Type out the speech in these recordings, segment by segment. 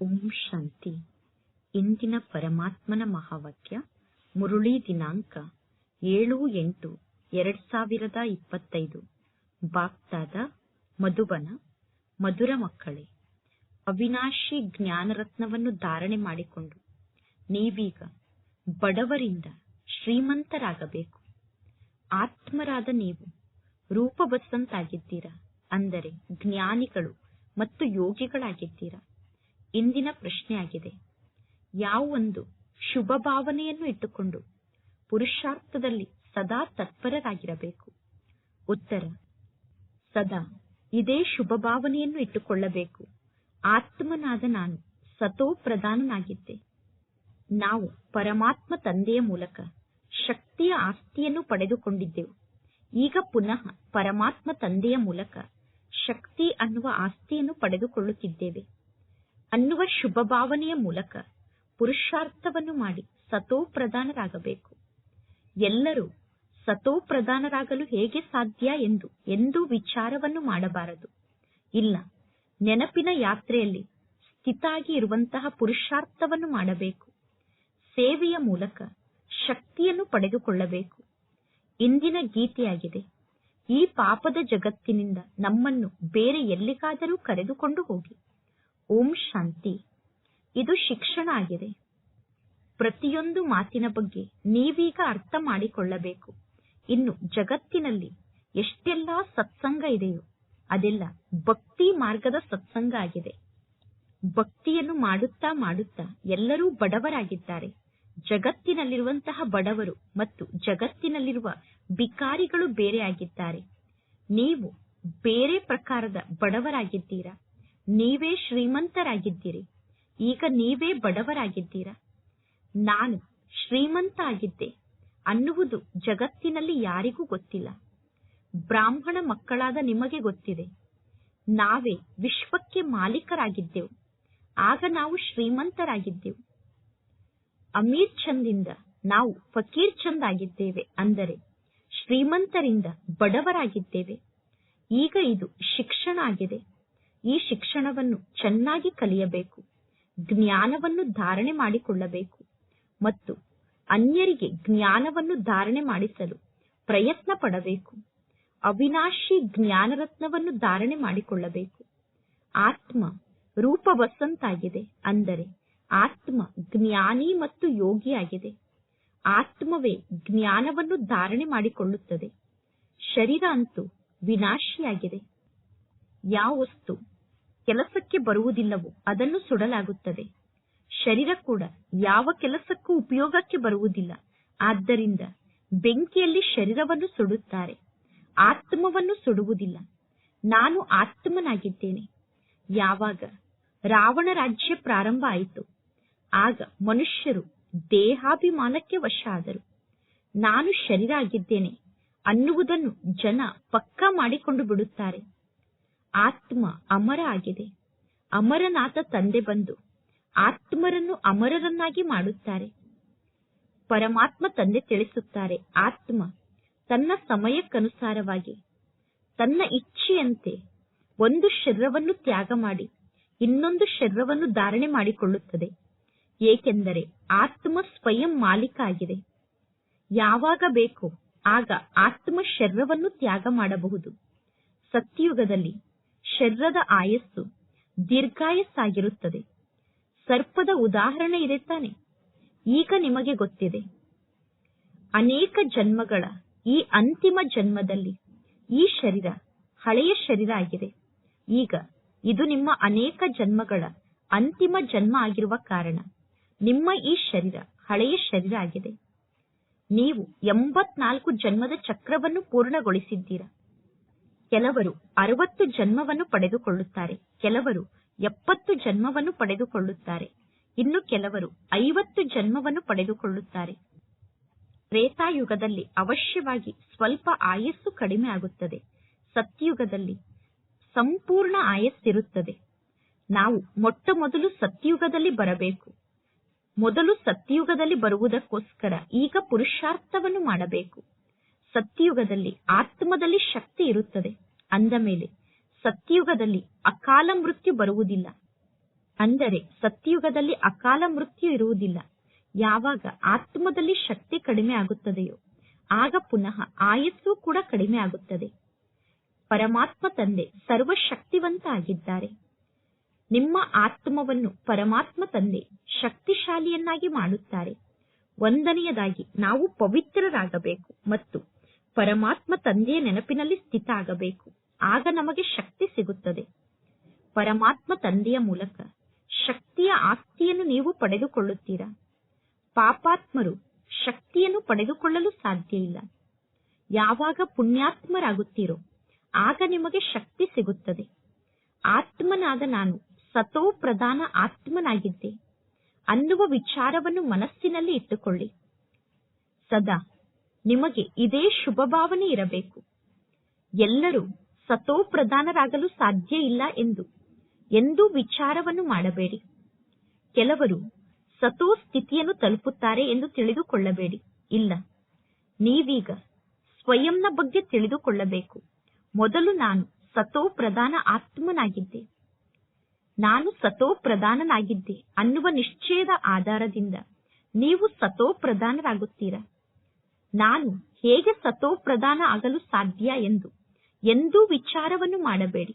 ಓಂ ಶಾಂತಿ. ಇಂದಿನ ಪರಮಾತ್ಮನ ಮಹಾವಾಕ್ಯ, ಮುರುಳಿ ದಿನಾಂಕ, ಏಳು ಎಂಟು, ಎರಡ್ ಸಾವಿರದ ಇಪ್ಪತ್ತೈದು. ಬಾಗ್ದಾದ ಮಧುಬನ, ಮಧುರ ಮಕ್ಕಳೇ, ಅವಿನಾಶಿ ಜ್ಞಾನರತ್ನವನ್ನು ಧಾರಣೆ ಮಾಡಿಕೊಂಡು, ನೀವೀಗ ಬಡವರಿಂದ ಶ್ರೀಮಂತರಾಗಬೇಕು. ಆತ್ಮರಾದ ನೀವು ರೂಪಬದ್ಧಂತಾಗಿದ್ದೀರಾ ಅಂದರೆ ಜ್ಞಾನಿಗಳು ಮತ್ತು ಯೋಗಿಗಳಾಗಿದ್ದೀರಾ? ಇಂದಿನ ಪ್ರಶ್ನೆಯಾಗಿದೆ. ಯಾವೊಂದು ಶುಭ ಭಾವನೆಯನ್ನು ಇಟ್ಟುಕೊಂಡು ಪುರುಷಾರ್ಥದಲ್ಲಿ ಸದಾ ತತ್ಪರರಾಗಿರಬೇಕು? ಉತ್ತರ, ಸದಾ ಇದೇ ಶುಭ ಭಾವನೆಯನ್ನು ಇಟ್ಟುಕೊಳ್ಳಬೇಕು. ಆತ್ಮನಾದ ನಾನು ಸತೋ ಪ್ರಧಾನನಾಗಿದ್ದೆ. ನಾವು ಪರಮಾತ್ಮ ತಂದೆಯ ಮೂಲಕ ಶಕ್ತಿಯ ಆಸ್ತಿಯನ್ನು ಪಡೆದುಕೊಂಡಿದ್ದೆವು. ಈಗ ಪುನಃ ಪರಮಾತ್ಮ ತಂದೆಯ ಮೂಲಕ ಶಕ್ತಿ ಅನ್ನುವ ಆಸ್ತಿಯನ್ನು ಪಡೆದುಕೊಳ್ಳುತ್ತಿದ್ದೇವೆ. ಅನ್ನುವ ಶುಭ ಭಾವನೆಯ ಮೂಲಕ ಪುರುಷಾರ್ಥವನ್ನು ಮಾಡಿ ಸತೋ ಪ್ರಧಾನರಾಗಬೇಕು. ಎಲ್ಲರೂ ಸತೋ ಪ್ರಧಾನರಾಗಲು ಹೇಗೆ ಸಾಧ್ಯ ಎಂದು ಎಂದೂ ವಿಚಾರವನ್ನು ಮಾಡಬಾರದು. ಇಲ್ಲ, ನೆನಪಿನ ಯಾತ್ರೆಯಲ್ಲಿ ಸ್ಥಿತಾಗಿ ಇರುವಂತಹ ಪುರುಷಾರ್ಥವನ್ನು ಮಾಡಬೇಕು. ಸೇವೆಯ ಮೂಲಕ ಶಕ್ತಿಯನ್ನು ಪಡೆದುಕೊಳ್ಳಬೇಕು. ಇಂದಿನ ಗೀತೆಯಾಗಿದೆ, ಈ ಪಾಪದ ಜಗತ್ತಿನಿಂದ ನಮ್ಮನ್ನು ಬೇರೆ ಎಲ್ಲಿಗಾದರೂ ಕರೆದುಕೊಂಡು ಹೋಗಿ. ಓಂ ಶಾಂತಿ. ಇದು ಶಿಕ್ಷಣ ಆಗಿದೆ. ಪ್ರತಿಯೊಂದು ಮಾತಿನ ಬಗ್ಗೆ ನೀವೀಗ ಅರ್ಥ ಮಾಡಿಕೊಳ್ಳಬೇಕು. ಇನ್ನು ಜಗತ್ತಿನಲ್ಲಿ ಎಷ್ಟೆಲ್ಲಾ ಸತ್ಸಂಗ ಇದೆಯೋ ಅದೆಲ್ಲ ಭಕ್ತಿ ಮಾರ್ಗದ ಸತ್ಸಂಗ ಆಗಿದೆ. ಭಕ್ತಿಯನ್ನು ಮಾಡುತ್ತಾ ಮಾಡುತ್ತಾ ಎಲ್ಲರೂ ಬಡವರಾಗಿದ್ದಾರೆ. ಜಗತ್ತಿನಲ್ಲಿರುವಂತಹ ಬಡವರು ಮತ್ತು ಜಗತ್ತಿನಲ್ಲಿರುವ ಬಿಕಾರಿಗಳು ಬೇರೆಯಾಗಿದ್ದಾರೆ ನೀವು ಬೇರೆ ಪ್ರಕಾರದ ಬಡವರಾಗಿದ್ದೀರಾ? ನೀವೇ ಶ್ರೀಮಂತರಾಗಿದ್ದೀರಿ. ಈಗ ನೀವೇ ಬಡವರಾಗಿದ್ದೀರಾ? ನಾನು ಶ್ರೀಮಂತ ಆಗಿದ್ದೆ ಅನ್ನುವುದು ಜಗತ್ತಿನಲ್ಲಿ ಯಾರಿಗೂ ಗೊತ್ತಿಲ್ಲ. ಬ್ರಾಹ್ಮಣ ಮಕ್ಕಳಾದ ನಿಮಗೆ ಗೊತ್ತಿದೆ. ನಾವೇ ವಿಶ್ವಕ್ಕೆ ಮಾಲೀಕರಾಗಿದ್ದೆವು. ಆಗ ನಾವು ಶ್ರೀಮಂತರಾಗಿದ್ದೆವು. ಅಮೀರ್ ಚಂದಿಂದ ನಾವು ಫಕೀರ್ ಚಂದ್ ಆಗಿದ್ದೇವೆ ಅಂದರೆ ಶ್ರೀಮಂತರಿಂದ ಬಡವರಾಗಿದ್ದೇವೆ. ಈಗ ಇದು ಶಿಕ್ಷಣ ಆಗಿದೆ. ಈ ಶಿಕ್ಷಣವನ್ನು ಚೆನ್ನಾಗಿ ಕಲಿಯಬೇಕು, ಜ್ಞಾನವನ್ನು ಧಾರಣೆ ಮಾಡಿಕೊಳ್ಳಬೇಕು ಮತ್ತು ಅನ್ಯರಿಗೆ ಜ್ಞಾನವನ್ನು ಧಾರಣೆ ಮಾಡಿಸಲು ಪ್ರಯತ್ನ ಪಡಬೇಕು. ಅವಿನಾಶಿ ಜ್ಞಾನರತ್ನವನ್ನು ಧಾರಣೆ ಮಾಡಿಕೊಳ್ಳಬೇಕು. ಆತ್ಮ ರೂಪವಸಂತಾಗಿದೆ ಅಂದರೆ ಆತ್ಮ ಜ್ಞಾನಿ ಮತ್ತು ಯೋಗಿಯಾಗಿದೆ. ಆತ್ಮವೇ ಜ್ಞಾನವನ್ನು ಧಾರಣೆ ಮಾಡಿಕೊಳ್ಳುತ್ತದೆ. ಶರೀರ ಅಂತೂ ವಿನಾಶಿಯಾಗಿದೆ. ಯಾವ ವಸ್ತು ಕೆಲಸಕ್ಕೆ ಬರುವುದಿಲ್ಲವೋ ಅದನ್ನು ಸುಡಲಾಗುತ್ತದೆ. ಶರೀರ ಕೂಡ ಯಾವ ಕೆಲಸಕ್ಕೂ ಉಪಯೋಗಕ್ಕೆ ಬರುವುದಿಲ್ಲ. ಆದ್ದರಿಂದ ಬೆಂಕಿಯಲ್ಲಿ ಶರೀರವನ್ನು ಸುಡುತ್ತಾರೆ. ಆತ್ಮವನ್ನು ಸುಡುವುದಿಲ್ಲ. ನಾನು ಆತ್ಮನಾಗಿದ್ದೇನೆ. ಯಾವಾಗ? ರಾವಣ ರಾಜ್ಯ ಪ್ರಾರಂಭ ಆಯಿತು. ಆಗ ಮನುಷ್ಯರು ದೇಹಾಭಿಮಾನಕ್ಕೆ ವಶ ಆದರು ನಾನು ಶರೀರ ಆಗಿದ್ದೇನೆ ಅನ್ನುವುದನ್ನು ಜನ ಪಕ್ಕಾ ಮಾಡಿಕೊಂಡು ಬಿಡುತ್ತಾರೆ. ಆತ್ಮ ಅಮರ ಆಗಿದೆ ಅಮರನಾಥ ತಂದೆ ಬಂದು ಆತ್ಮರನ್ನು ಅಮರರನ್ನಾಗಿ ಮಾಡುತ್ತಾರೆ. ಪರಮಾತ್ಮ ತಂದೆ ತಿಳಿಸುತ್ತಾರೆ, ಆತ್ಮ ತನ್ನ ಸಮಯಕ್ಕನುಸಾರವಾಗಿ, ತನ್ನ ಇಚ್ಛೆಯಂತೆ ಒಂದು ಶರೀರವನ್ನು ತ್ಯಾಗ ಮಾಡಿ, ಇನ್ನೊಂದು ಶರೀರವನ್ನು ಧಾರಣೆ ಮಾಡಿಕೊಳ್ಳುತ್ತದೆ. ಏಕೆಂದರೆ ಆತ್ಮ ಸ್ವಯಂ ಮಾಲೀಕ ಆಗಿದೆ ಯಾವಾಗ ಬೇಕೋ ಆಗ ಆತ್ಮ ಶರೀರವನ್ನು ತ್ಯಾಗ ಮಾಡಬಹುದು. ಸತ್ಯಯುಗದಲ್ಲಿ ಶರೀರದ ಆಯಸ್ಸು ದೀರ್ಘಾಯಸ್ಸಾಗಿರುತ್ತದೆ. ಸರ್ಪದ ಉದಾಹರಣೆ ಇದೆ ತಾನೆ. ಈಗ ನಿಮಗೆ ಗೊತ್ತಿದೆ. ಅನೇಕ ಜನ್ಮಗಳ ಈ ಅಂತಿಮ ಜನ್ಮದಲ್ಲಿ ಈ ಶರೀರ ಹಳೆಯ ಶರೀರ ಆಗಿದೆ. ಈಗ ಇದು ನಿಮ್ಮ ಅನೇಕ ಜನ್ಮಗಳ ಅಂತಿಮ ಜನ್ಮ ಆಗಿರುವ ಕಾರಣ ನಿಮ್ಮ ಈ ಶರೀರ ಹಳೆಯ ಶರೀರ ಆಗಿದೆ. ನೀವು ಎಂಬತ್ನಾಲ್ಕು ಜನ್ಮದ ಚಕ್ರವನ್ನು ಪೂರ್ಣಗೊಳಿಸಿದ್ದೀರಾ. ಕೆಲವರು ಅರವತ್ತು ಜನ್ಮವನ್ನು ಪಡೆದುಕೊಳ್ಳುತ್ತಾರೆ, ಕೆಲವರು ಎಪ್ಪತ್ತು ಜನ್ಮವನ್ನು ಪಡೆದುಕೊಳ್ಳುತ್ತಾರೆ, ಇನ್ನು ಕೆಲವರು ಐವತ್ತು ಜನ್ಮವನ್ನು ಪಡೆದುಕೊಳ್ಳುತ್ತಾರೆ. ತ್ರೇತಾಯುಗದಲ್ಲಿ ಅವಶ್ಯವಾಗಿ ಸ್ವಲ್ಪ ಆಯಸ್ಸು ಕಡಿಮೆ ಆಗುತ್ತದೆ. ಸತ್ಯಯುಗದಲ್ಲಿ ಸಂಪೂರ್ಣ ಆಯಸ್ಸಿರುತ್ತದೆ. ನಾವು ಮೊಟ್ಟ ಮೊದಲು ಸತ್ಯಯುಗದಲ್ಲಿ ಬರಬೇಕು. ಮೊದಲು ಸತ್ಯಯುಗದಲ್ಲಿ ಬರುವುದಕ್ಕೋಸ್ಕರ ಈಗ ಪುರುಷಾರ್ಥವನ್ನು ಮಾಡಬೇಕು. ಸತ್ಯಯುಗದಲ್ಲಿ ಆತ್ಮದಲ್ಲಿ ಶಕ್ತಿ ಇರುತ್ತದೆ. ಅಂದ ಮೇಲೆ, ಸತ್ಯಯುಗದಲ್ಲಿ ಅಕಾಲ ಮೃತ್ಯು ಬರುವುದಿಲ್ಲ. ಅಂದರೆ, ಸತ್ಯಯುಗದಲ್ಲಿ ಅಕಾಲ ಮೃತ್ಯು ಇರುವುದಿಲ್ಲ. ಯಾವಾಗ ಆತ್ಮದಲ್ಲಿ ಶಕ್ತಿ ಕಡಿಮೆ ಆಗುತ್ತದೆಯೋ, ಆಗ ಪುನಃ ಆಯಸ್ಸು ಕೂಡ ಕಡಿಮೆ ಆಗುತ್ತದೆ. ಪರಮಾತ್ಮ ತಂದೆ ಸರ್ವಶಕ್ತಿವಂತ ಆಗಿದ್ದಾರೆ ನಿಮ್ಮ ಆತ್ಮವನ್ನು ಪರಮಾತ್ಮ ತಂದೆ ಶಕ್ತಿಶಾಲಿಯನ್ನಾಗಿ ಮಾಡುತ್ತಾರೆ. ಒಂದನೆಯದಾಗಿ, ನಾವು ಪವಿತ್ರರಾಗಬೇಕು ಮತ್ತು ಪರಮಾತ್ಮ ತಂದೆಯ ನೆನಪಿನಲ್ಲಿ ಸ್ಥಿತ ಆಗಬೇಕು ಆಗ ನಮಗೆ ಶಕ್ತಿ ಸಿಗುತ್ತದೆ. ಪರಮಾತ್ಮ ತಂದೆಯ ಮೂಲಕ ಶಕ್ತಿಯ ಆಸ್ತಿಯನ್ನು ನೀವು ಪಡೆದುಕೊಳ್ಳುತ್ತೀರಾ? ಪಾಪಾತ್ಮರು ಶಕ್ತಿಯನ್ನು ಪಡೆದುಕೊಳ್ಳಲು ಸಾಧ್ಯ ಇಲ್ಲ. ಯಾವಾಗ ಪುಣ್ಯಾತ್ಮರಾಗುತ್ತೀರೋ ಆಗ ನಿಮಗೆ ಶಕ್ತಿ ಸಿಗುತ್ತದೆ. ಆತ್ಮನಾದ ನಾನು ಸತೋ ಪ್ರಧಾನ ಆತ್ಮನಾಗಿದ್ದೆ. ಅನ್ನುವ ವಿಚಾರವನ್ನು ಮನಸ್ಸಿನಲ್ಲಿ ಇಟ್ಟುಕೊಳ್ಳಿ. ಸದಾ ನಿಮಗೆ ಇದೇ ಶುಭ ಭಾವನೆ ಇರಬೇಕು. ಎಲ್ಲರೂ ಸತೋ ಪ್ರಧಾನರಾಗಲು ಸಾಧ್ಯ ಇಲ್ಲ ಎಂದು ಎಂದೂ ವಿಚಾರವನ್ನು ಮಾಡಬೇಡಿ. ಕೆಲವರು ಸತೋ ಸ್ಥಿತಿಯನ್ನು ತಲುಪುತ್ತಾರೆ ಎಂದು ತಿಳಿದುಕೊಳ್ಳಬೇಡಿ. ಇಲ್ಲ, ನೀವೀಗ ಸ್ವಯಂನ ಬಗ್ಗೆ ತಿಳಿದುಕೊಳ್ಳಬೇಕು. ಮೊದಲು ನಾನು ಸತೋ ಪ್ರಧಾನ ಆತ್ಮನಾಗಿದ್ದೆ. ನಾನು ಸತೋ ಪ್ರಧಾನನಾಗಿದ್ದೆ ಅನ್ನುವ ನಿಶ್ಚಯದ ಆಧಾರದಿಂದ ನೀವು ಸತೋ ಪ್ರಧಾನರಾಗುತ್ತೀರಾ ನಾನು ಹೇಗೆ ಸತೋಪ್ರಧಾನ ಆಗಲು ಸಾಧ್ಯ ಎಂದು? ಎಂದೂ ವಿಚಾರವನ್ನು ಮಾಡಬೇಡಿ.